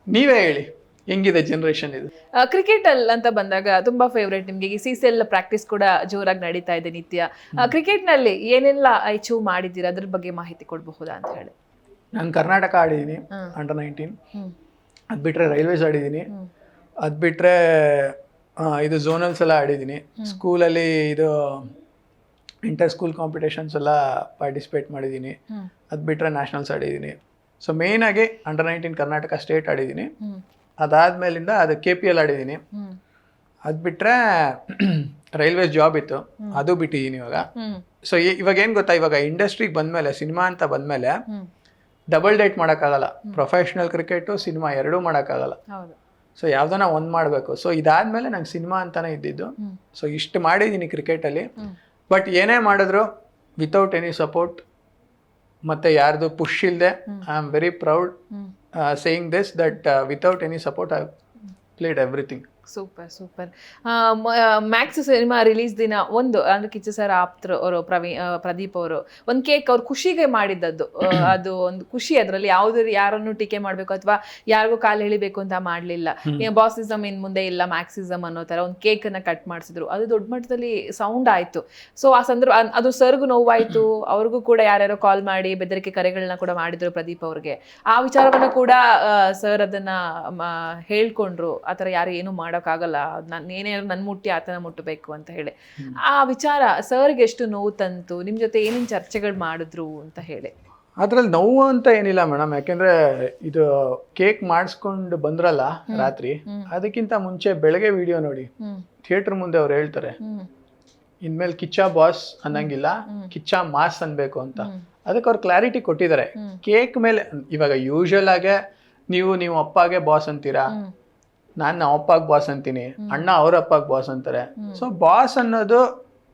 ನೀವೇ ಹೇಳಿ. ಹೆಂಗಿದೆ ಜನರೇಷನ್ ಇದು? ಕ್ರಿಕೆಟ್ ಅಲ್ಲಿ ಅಂತ ಬಂದಾಗ ತುಂಬಾ ಫೇವ್ರೇಟ್ ನಿಮ್ಗೆ. ಈ ಸಿ ಸಿ ಎಲ್ ಪ್ರಾಕ್ಟೀಸ್ ಕೂಡ ಜೋರಾಗಿ ನಡೀತಾ ಇದೆ ನಿತ್ಯ. ಕ್ರಿಕೆಟ್ನಲ್ಲಿ ಏನೆಲ್ಲ ಅಚೀವ್ ಮಾಡಿದ್ದೀರಾ? ಅದ್ರ ಬಗ್ಗೆ ಮಾಹಿತಿ ಕೊಡಬಹುದಾ ಅಂತ ಹೇಳಿ. ನಾನು ಕರ್ನಾಟಕ ಆಡಿದ್ದೀನಿ ಅಂಡರ್ ನೈನ್ಟೀನ್ ಅದ್ ಬಿಟ್ರೆ ರೈಲ್ವೇಸ್ ಆಡಿದ್ದೀನಿ ಅದ್ ಬಿಟ್ರೆ ಇದು ಝೋನಲ್ಸ್ ಎಲ್ಲ ಆಡಿದ್ದೀನಿ ಸ್ಕೂಲಲ್ಲಿ ಇದು ಇಂಟರ್ ಸ್ಕೂಲ್ ಕಾಂಪಿಟೇಷನ್ಸ್ ಎಲ್ಲ ಪಾರ್ಟಿಸಿಪೇಟ್ ಮಾಡಿದ್ದೀನಿ ಅದ್ ಬಿಟ್ರೆ ನ್ಯಾಷನಲ್ಸ್ ಆಡಿದ್ದೀನಿ ಸೊ ಮೇಯ್ನಾಗಿ ಅಂಡರ್ ನೈನ್ಟೀನ್ ಕರ್ನಾಟಕ ಸ್ಟೇಟ್ ಆಡಿದ್ದೀನಿ ಅದಾದ್ಮೇಲಿಂದ ಅದು ಕೆ ಪಿ ಎಲ್ ಆಡಿದ್ದೀನಿ. ಅದು ಬಿಟ್ರೆ [clears throat] ರೈಲ್ವೇಸ್ ಜಾಬ್ ಇತ್ತು. ಅದು ಬಿಟ್ಟಿದ್ದೀನಿ ಇವಾಗ. ಸೊ ಇವಾಗ ಏನು ಗೊತ್ತಾ? ಇವಾಗ ಇಂಡಸ್ಟ್ರಿಗೆ ಬಂದಮೇಲೆ ಸಿನಿಮಾ ಅಂತ ಬಂದಮೇಲೆ ಡಬಲ್ ಡೇಟ್ ಮಾಡೋಕ್ಕಾಗಲ್ಲ. ಪ್ರೊಫೆಷ್ನಲ್ ಕ್ರಿಕೆಟು ಸಿನಿಮಾ ಎರಡೂ ಮಾಡೋಕ್ಕಾಗಲ್ಲ. ಸೊ ಯಾವ್ದನ್ನ ಒಂದು ಮಾಡಬೇಕು. ಸೊ ಇದಾದ್ಮೇಲೆ ನಂಗೆ ಸಿನಿಮಾ ಅಂತಾನೆ ಇದ್ದಿದ್ದು. ಸೊ ಇಷ್ಟು ಮಾಡಿದ್ದೀನಿ ಕ್ರಿಕೆಟಲ್ಲಿ ಬಟ್ ಏನೇ ಮಾಡಿದ್ರು ವಿತೌಟ್ ಎನಿ ಸಪೋರ್ಟ್ ಮತ್ತೆ ಯಾರ್ದು ಪುಷ್ ಇಲ್ಲದೆ I am very proud uh, saying this that uh, without any support, I've played everything. Super super Max cinema release ದಿನ ಒಂದು ಅಂದ್ರೆ ಕಿಚ್ಚ ಸರ್ ಆಪ್ತರು ಅವರು ಪ್ರವೀ ಪ್ರದೀಪ್ ಅವರು ಒಂದು ಕೇಕ್ ಅವ್ರ ಖುಷಿಗೆ ಮಾಡಿದ್ದದ್ದು. ಅದು ಒಂದು ಖುಷಿ ಅದರಲ್ಲಿ. ಯಾವುದೇ ಯಾರನ್ನು ಟೀಕೆ ಮಾಡಬೇಕು ಅಥವಾ ಯಾರಿಗೂ ಕಾಲು ಎಳಿಬೇಕು ಅಂತ ಮಾಡಲಿಲ್ಲ. ಬಾಸಿಸಮ್ ಇನ್ ಮುಂದೆ ಇಲ್ಲ ಮ್ಯಾಕ್ಸಿಸಮ್ ಅನ್ನೋ ತರ ಒಂದು ಅನ್ನ ಕಟ್ ಮಾಡಿಸಿದ್ರು. ಅದು ದೊಡ್ಡ ಮಟ್ಟದಲ್ಲಿ ಸೌಂಡ್ ಆಯ್ತು. ಸೊ ಆ ಸಂದರ್ಭ ಅದು ಸರ್ಗೂ ನೋವಾಯ್ತು. ಅವ್ರಿಗೂ ಕೂಡ ಯಾರ್ಯಾರೋ ಕಾಲ್ ಮಾಡಿ ಬೆದರಿಕೆ ಕರೆಗಳನ್ನ ಕೂಡ ಮಾಡಿದ್ರು ಪ್ರದೀಪ್ ಅವ್ರಿಗೆ. ಆ ವಿಚಾರವನ್ನು ಕೂಡ ಸರ್ ಅದನ್ನ ಹೇಳ್ಕೊಂಡ್ರು. ಆತರ ಥರ ಯಾರು ಏನು ಮಾಡೋಕ್ಕಾಗಲ್ಲ. ನಾನು ನೇನೇ ನನ್ನ ಮುಟ್ಟಿ ಆತನ ಮುಟ್ಟಬೇಕು ಅಂತ ಹೇಳಿ. ಆ ವಿಚಾರ ಸರ್ಗೆ ಎಷ್ಟು ನೋವು ತಂತು ನಿಮ್ಮ ಜೊತೆ ಏನೇನು ಚರ್ಚೆಗಳು ಮಾಡಿದ್ರು ಅಂತ ಹೇಳಿ. ಅದ್ರಲ್ಲಿ ನೋವು ಅಂತ ಏನಿಲ್ಲ ಮೇಡಮ್. ಯಾಕೆಂದ್ರೆ ಇದು ಕೇಕ್ ಮಾಡಿಸ್ಕೊಂಡು ಬಂದ್ರಲ್ಲ ರಾತ್ರಿ ಅದಕ್ಕಿಂತ ಮುಂಚೆ ಬೆಳಗ್ಗೆ ವಿಡಿಯೋ ನೋಡಿ. ಥಿಯೇಟರ್ ಮುಂದೆ ಅವ್ರು ಹೇಳ್ತಾರೆ ಇನ್ಮೇಲೆ ಕಿಚ್ಚ ಬಾಸ್ ಅನ್ನಂಗಿಲ್ಲ ಕಿಚ್ಚ ಮಾಸ್ ಅನ್ಬೇಕು ಅಂತ. ಅದಕ್ಕೆ ಅವ್ರು ಕ್ಲಾರಿಟಿ ಕೊಟ್ಟಿದ್ದಾರೆ. ಕೇಕ್ ಮೇಲೆ ಇವಾಗ ಯೂಶುವಲ್ ಆಗಿ ನೀವು ನೀವು ಅಪ್ಪಗೆ ಬಾಸ್ ಅಂತೀರಾ? ನಾನು ನಮ್ಮ ಅಪ್ಪಗೆ ಬಾಸ್ ಅಂತೀನಿ. ಅಣ್ಣ ಅವ್ರ ಅಪ್ಪಗೆ ಬಾಸ್ ಅಂತಾರೆ. ಸೊ ಬಾಸ್ ಅನ್ನೋದು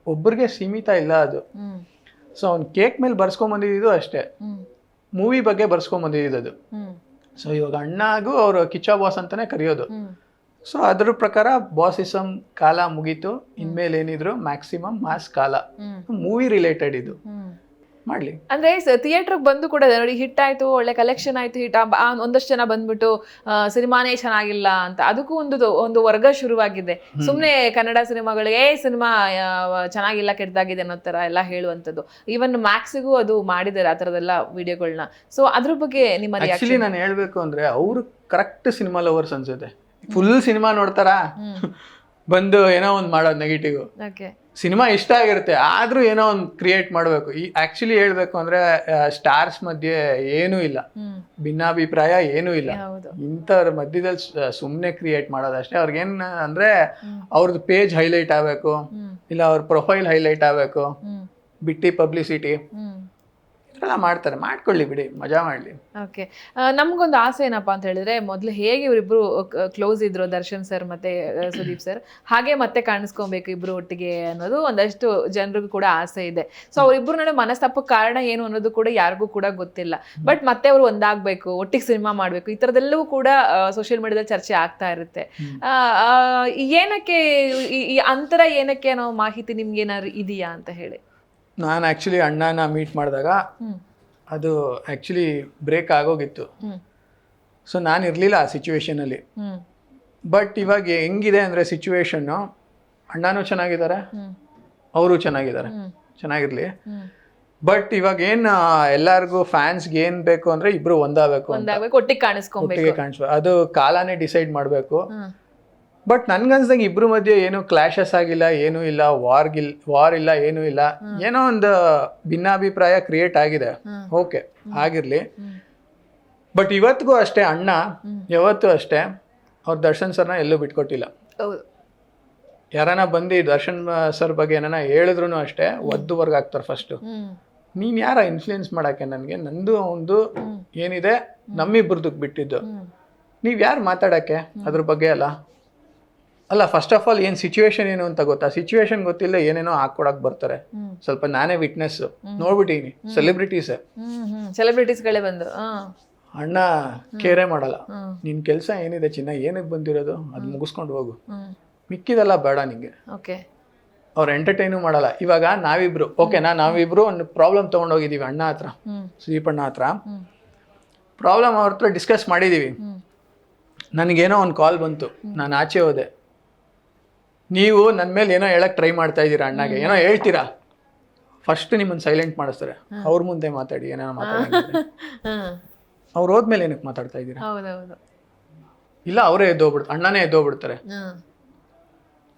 ಒಬ್ಬರಿಗೆ ಸೀಮಿತ ಇಲ್ಲ ಅದು. ಸೊ ಅವ್ನು ಕೇಕ್ ಮೇಲೆ ಬರ್ಸ್ಕೊಂಬಂದಿದ್ದು ಅಷ್ಟೇ. ಮೂವಿ ಬಗ್ಗೆ ಬರ್ಸ್ಕೊಂಬಂದಿದ್ದು ಅದು. ಸೊ ಇವಾಗ ಅಣ್ಣಗೂ ಅವರು ಕಿಚ್ಚ ಬಾಸ್ ಅಂತಾನೆ ಕರೆಯೋದು. ಸೊ ಅದ್ರ ಪ್ರಕಾರ ಬಾಸಿಸಮ್ ಕಾಲ ಮುಗೀತು. ಇನ್ಮೇಲೆ ಏನಿದ್ರು ಮ್ಯಾಕ್ಸಿಮಮ್ ಮಾಸ್ ಕಾಲ. ಮೂವಿ ರಿಲೇಟೆಡ್ ಇದು. ಮಾಡ್ಲಿ. ಅಂದ್ರೆ ಥಿಯೇಟ್ರಿಗೆ ಬಂದು ಕೂಡ ನೋಡಿ ಹಿಟ್ ಆಯ್ತು ಒಳ್ಳೆ ಕಲೆಕ್ಷನ್ ಆಯ್ತು ಹಿಟ್ ಒಂದಷ್ಟು ಜನ ಬಂದ್ಬಿಟ್ಟು ಸಿನಿಮಾನೇ ಚೆನ್ನಾಗಿಲ್ಲ ಅಂತ. ಅದಕ್ಕೂ ಒಂದು ಒಂದು ವರ್ಗ ಶುರುವಾಗಿದೆ. ಸುಮ್ಮನೆ ಕನ್ನಡ ಸಿನಿಮಾಗಳಿಗೆ ಏ ಸಿನಿಮಾ ಚೆನ್ನಾಗಿಲ್ಲ ಕೆಟ್ಟದಾಗಿದೆ ಅನ್ನೋ ಥರ ಎಲ್ಲ ಹೇಳುವಂಥದ್ದು. ಈವನ್ ಮ್ಯಾಕ್ಸಿಗೂ ಅದು ಮಾಡಿದ್ದಾರೆ ಆ ಥರದೆಲ್ಲ ವಿಡಿಯೋಗಳನ್ನ ಸೊ ಅದ್ರ ಬಗ್ಗೆ ನಿಮ್ಮ ರಿಯಾಕ್ಷನ್ ನಾನು ಹೇಳಬೇಕು ಅಂದ್ರೆ ಅವರು ಕರೆಕ್ಟ್ ಸಿನಿಮಾ ಲವರ್ಸ್ ಅನ್ಸುತ್ತೆ. ಫುಲ್ ಸಿನಿಮಾ ನೋಡ್ತಾರಾ? [laughs] ಬಂದು ಏನೋ ಒಂದು ಮಾಡೋದು ನೆಗೆಟಿವ್ ಓಕೆ ಸಿನಿಮಾ ಇಷ್ಟ ಆಗಿರುತ್ತೆ ಆದ್ರೂ ಏನೋ ಒಂದು ಕ್ರಿಯೇಟ್ ಮಾಡಬೇಕು. ಈ ಆಕ್ಚುಲಿ ಹೇಳ್ಬೇಕು ಅಂದ್ರೆ ಸ್ಟಾರ್ಸ್ ಮಧ್ಯೆ ಏನೂ ಇಲ್ಲ. ಭಿನ್ನಾಭಿಪ್ರಾಯ ಏನೂ ಇಲ್ಲ. ಇಂಥವ್ರ ಮಧ್ಯದಲ್ಲಿ ಸುಮ್ಮನೆ ಕ್ರಿಯೇಟ್ ಮಾಡೋದಷ್ಟೇ. ಅವ್ರಿಗೇನ್ ಅಂದ್ರೆ ಅವ್ರದ್ದು ಪೇಜ್ ಹೈಲೈಟ್ ಆಗಬೇಕು. ಇಲ್ಲ ಅವ್ರ ಪ್ರೊಫೈಲ್ ಹೈಲೈಟ್ ಆಗಬೇಕು. ಬಿಟ್ಟಿ ಪಬ್ಲಿಸಿಟಿ ಇದೆಲ್ಲ ಮಾಡ್ತಾರೆ. ಮಾಡ್ಕೊಳ್ಳಿ ಬಿಡಿ ಮಜಾ ಮಾಡ್ಲಿ. ಓಕೆ. ನಮಗೊಂದು ಆಸೆ ಏನಪ್ಪಾ ಅಂತ ಹೇಳಿದ್ರೆ ಮೊದಲು ಹೇಗೆ ಇವರಿಬ್ರು ಕ್ಲೋಸ್ ಇದ್ರು ದರ್ಶನ್ ಸರ್ ಮತ್ತೆ ಸುದೀಪ್ ಸರ್ ಹಾಗೆ ಮತ್ತೆ ಕಾಣಿಸ್ಕೊಬೇಕು ಇಬ್ರು ಒಟ್ಟಿಗೆ ಅನ್ನೋದು ಒಂದಷ್ಟು ಜನರಿಗೂ ಕೂಡ ಆಸೆ ಇದೆ. ಸೊ ಅವರಿಬ್ರು ನಡುವೆ ಮನಸ್ತಾಪಕ್ಕೆ ಕಾರಣ ಏನು ಅನ್ನೋದು ಕೂಡ ಯಾರಿಗೂ ಕೂಡ ಗೊತ್ತಿಲ್ಲ. ಬಟ್ ಮತ್ತೆ ಅವರು ಒಂದಾಗಬೇಕು ಒಟ್ಟಿಗೆ ಸಿನಿಮಾ ಮಾಡಬೇಕು ಈ ಥರದ್ದೆಲ್ಲವೂ ಕೂಡ ಸೋಷಿಯಲ್ ಮೀಡಿಯಾದಲ್ಲಿ ಚರ್ಚೆ ಆಗ್ತಾ ಇರುತ್ತೆ. ಏನಕ್ಕೆ ಈ ಅಂತರ ಏನಕ್ಕೆ ಅನ್ನೋ ಮಾಹಿತಿ ನಿಮ್ಗೆ ಏನಾದ್ರು ಇದೆಯಾ ಅಂತ ಹೇಳಿ? ನಾನು ಆ್ಯಕ್ಚುಲಿ ಅಣ್ಣನ ಮೀಟ್ ಮಾಡಿದಾಗ ಅದು ಆ್ಯಕ್ಚುಲಿ ಬ್ರೇಕ್ ಆಗೋಗಿತ್ತು. ಸೊ ನಾನು ಇರಲಿಲ್ಲ ಆ ಸಿಚುವೇಶನಲ್ಲಿ ಬಟ್ ಇವಾಗ ಹೆಂಗಿದೆ ಅಂದರೆ ಸಿಚುವೇಶನ್ನು ಅಣ್ಣನೂ ಚೆನ್ನಾಗಿದ್ದಾರೆ ಅವರು ಚೆನ್ನಾಗಿದ್ದಾರೆ. ಚೆನ್ನಾಗಿರಲಿ. ಬಟ್ ಇವಾಗ ಏನು ಎಲ್ಲರಿಗೂ ಫ್ಯಾನ್ಸ್ಗೆ ಏನು ಬೇಕು ಅಂದರೆ ಇಬ್ರು ಒಂದಾಗಬೇಕು ಅಂತ. ಒಟ್ಟಿಗೆ ಕಾಣಿಸ್ಬೇಕು ಅದು ಕಾಲಾನೇ ಡಿಸೈಡ್ ಮಾಡಬೇಕು. ಬಟ್ ನನ್ಗನ್ಸ್ದಂಗೆ ಇಬ್ರು ಮಧ್ಯೆ ಏನು ಕ್ಲಾಶಸ್ ಆಗಿಲ್ಲ ಏನೂ ಇಲ್ಲ ವಾರ್ಗಿಲ್ ವಾರ್ ಇಲ್ಲ ಏನೂ ಇಲ್ಲ. ಏನೋ ಒಂದು ಭಿನ್ನಾಭಿಪ್ರಾಯ ಕ್ರಿಯೇಟ್ ಆಗಿದೆ. ಓಕೆ ಆಗಿರಲಿ. ಬಟ್ ಇವತ್ತಿಗೂ ಅಷ್ಟೇ ಅಣ್ಣ. ಯಾವತ್ತೂ ಅಷ್ಟೇ ಅವ್ರ ದರ್ಶನ್ ಸರ್ನ ಎಲ್ಲೂ ಬಿಟ್ಕೊಟ್ಟಿಲ್ಲ. ಯಾರನ್ನ ಬಂದು ದರ್ಶನ್ ಸರ್ ಬಗ್ಗೆ ಏನಾನ ಹೇಳಿದ್ರು ಅಷ್ಟೇ ಒದ್ದುವರ್ಗ ಆಗ್ತಾರೆ ಫಸ್ಟು ನೀನ್ ಯಾರ ಇನ್ಫ್ಲೂಯೆನ್ಸ್ ಮಾಡಕ್ಕೆ ನನಗೆ? ನಂದು ಒಂದು ಏನಿದೆ ನಮ್ಮಿಬ್ಬರದಕ್ಕೆ ಬಿಟ್ಟಿದ್ದು. ನೀವ್ ಯಾರು ಮಾತಾಡಕ್ಕೆ ಅದ್ರ ಬಗ್ಗೆ ಅಲ್ಲ? ಅಲ್ಲ ಫಸ್ಟ್ ಆಫ್ ಆಲ್ ಏನ್ ಸಿಚುವೇಶನ್ ಏನು ಅಂತ ಗೊತ್ತಾ? ಸಿಚುವೇಶನ್ ಗೊತ್ತಿಲ್ಲ ಏನೇನೋ ಹಾಕೊಡಕ್ ಬರ್ತಾರೆ. ಸ್ವಲ್ಪ ನಾನೇ ವಿಟ್ನೆಸ್ ನೋಡ್ಬಿಟ್ಟಿನಿ ಸೆಲೆಬ್ರಿಟೀಸ್ ಸೆಲೆಬ್ರಿಟೀಸ್ಗಳೇ ಬಂದು ಅಣ್ಣ ಕೇರೆ ಮಾಡಲ್ಲ. ನಿನ್ ಕೆಲಸ ಏನಿದೆ ಚಿನ್ನ ಏನಕ್ಕೆ ಬಂದಿರೋದು? ಅದು ಮುಗಿಸ್ಕೊಂಡು ಹೋಗು. ಮಿಕ್ಕಿದೆಲ್ಲ ಬೇಡ ನಿಂಗೆ. ಓಕೆ. ಅವ್ರು ಎಂಟರ್ಟೈನು ಮಾಡಲ್ಲ. ಇವಾಗ ನಾವಿಬ್ರು ಓಕೆನಾ? ನಾವಿಬ್ರು ಒಂದು ಪ್ರಾಬ್ಲಮ್ ತೊಗೊಂಡೋಗಿದ್ದೀವಿ ಅಣ್ಣ ಹತ್ರ ಸುದೀಪಣ್ಣ ಹತ್ರ. ಪ್ರಾಬ್ಲಮ್ ಅವ್ರ ಹತ್ರ ಡಿಸ್ಕಸ್ ಮಾಡಿದ್ದೀವಿ ನನಗೇನೋ ಒಂದು ಕಾಲ್ ಬಂತು. ನಾನು ಆಚೆ ಹೋದೆ. ನೀವು ನನ್ನ ಮೇಲೆ ಏನೋ ಹೇಳಕ್ ಟ್ರೈ ಮಾಡ್ತಾ ಇದ್ದೀರಾ ಅಣ್ಣಗೆ? ಏನೋ ಹೇಳ್ತೀರಾ? ಫಸ್ಟ್ ನಿಮ್ಮನ್ನು ಸೈಲೆಂಟ್ ಮಾಡಿಸ್ತಾರೆ. ಅವ್ರ ಮುಂದೆ ಮಾತಾಡಿ ಏನೋ ಮಾತಾಡಿ ಅವ್ರು ಹೋದ್ಮೇಲೆ ಏನಕ್ಕೆ ಮಾತಾಡ್ತಾ ಇದ್ದೀರಾ ಹೌದೌದು. ಇಲ್ಲ ಅವರೇ ಎದ್ದೋಗ್ಬಿಡ್ತಾರೆ ಅಣ್ಣನೇ ಎದ್ದೋಗ್ಬಿಡ್ತಾರೆ.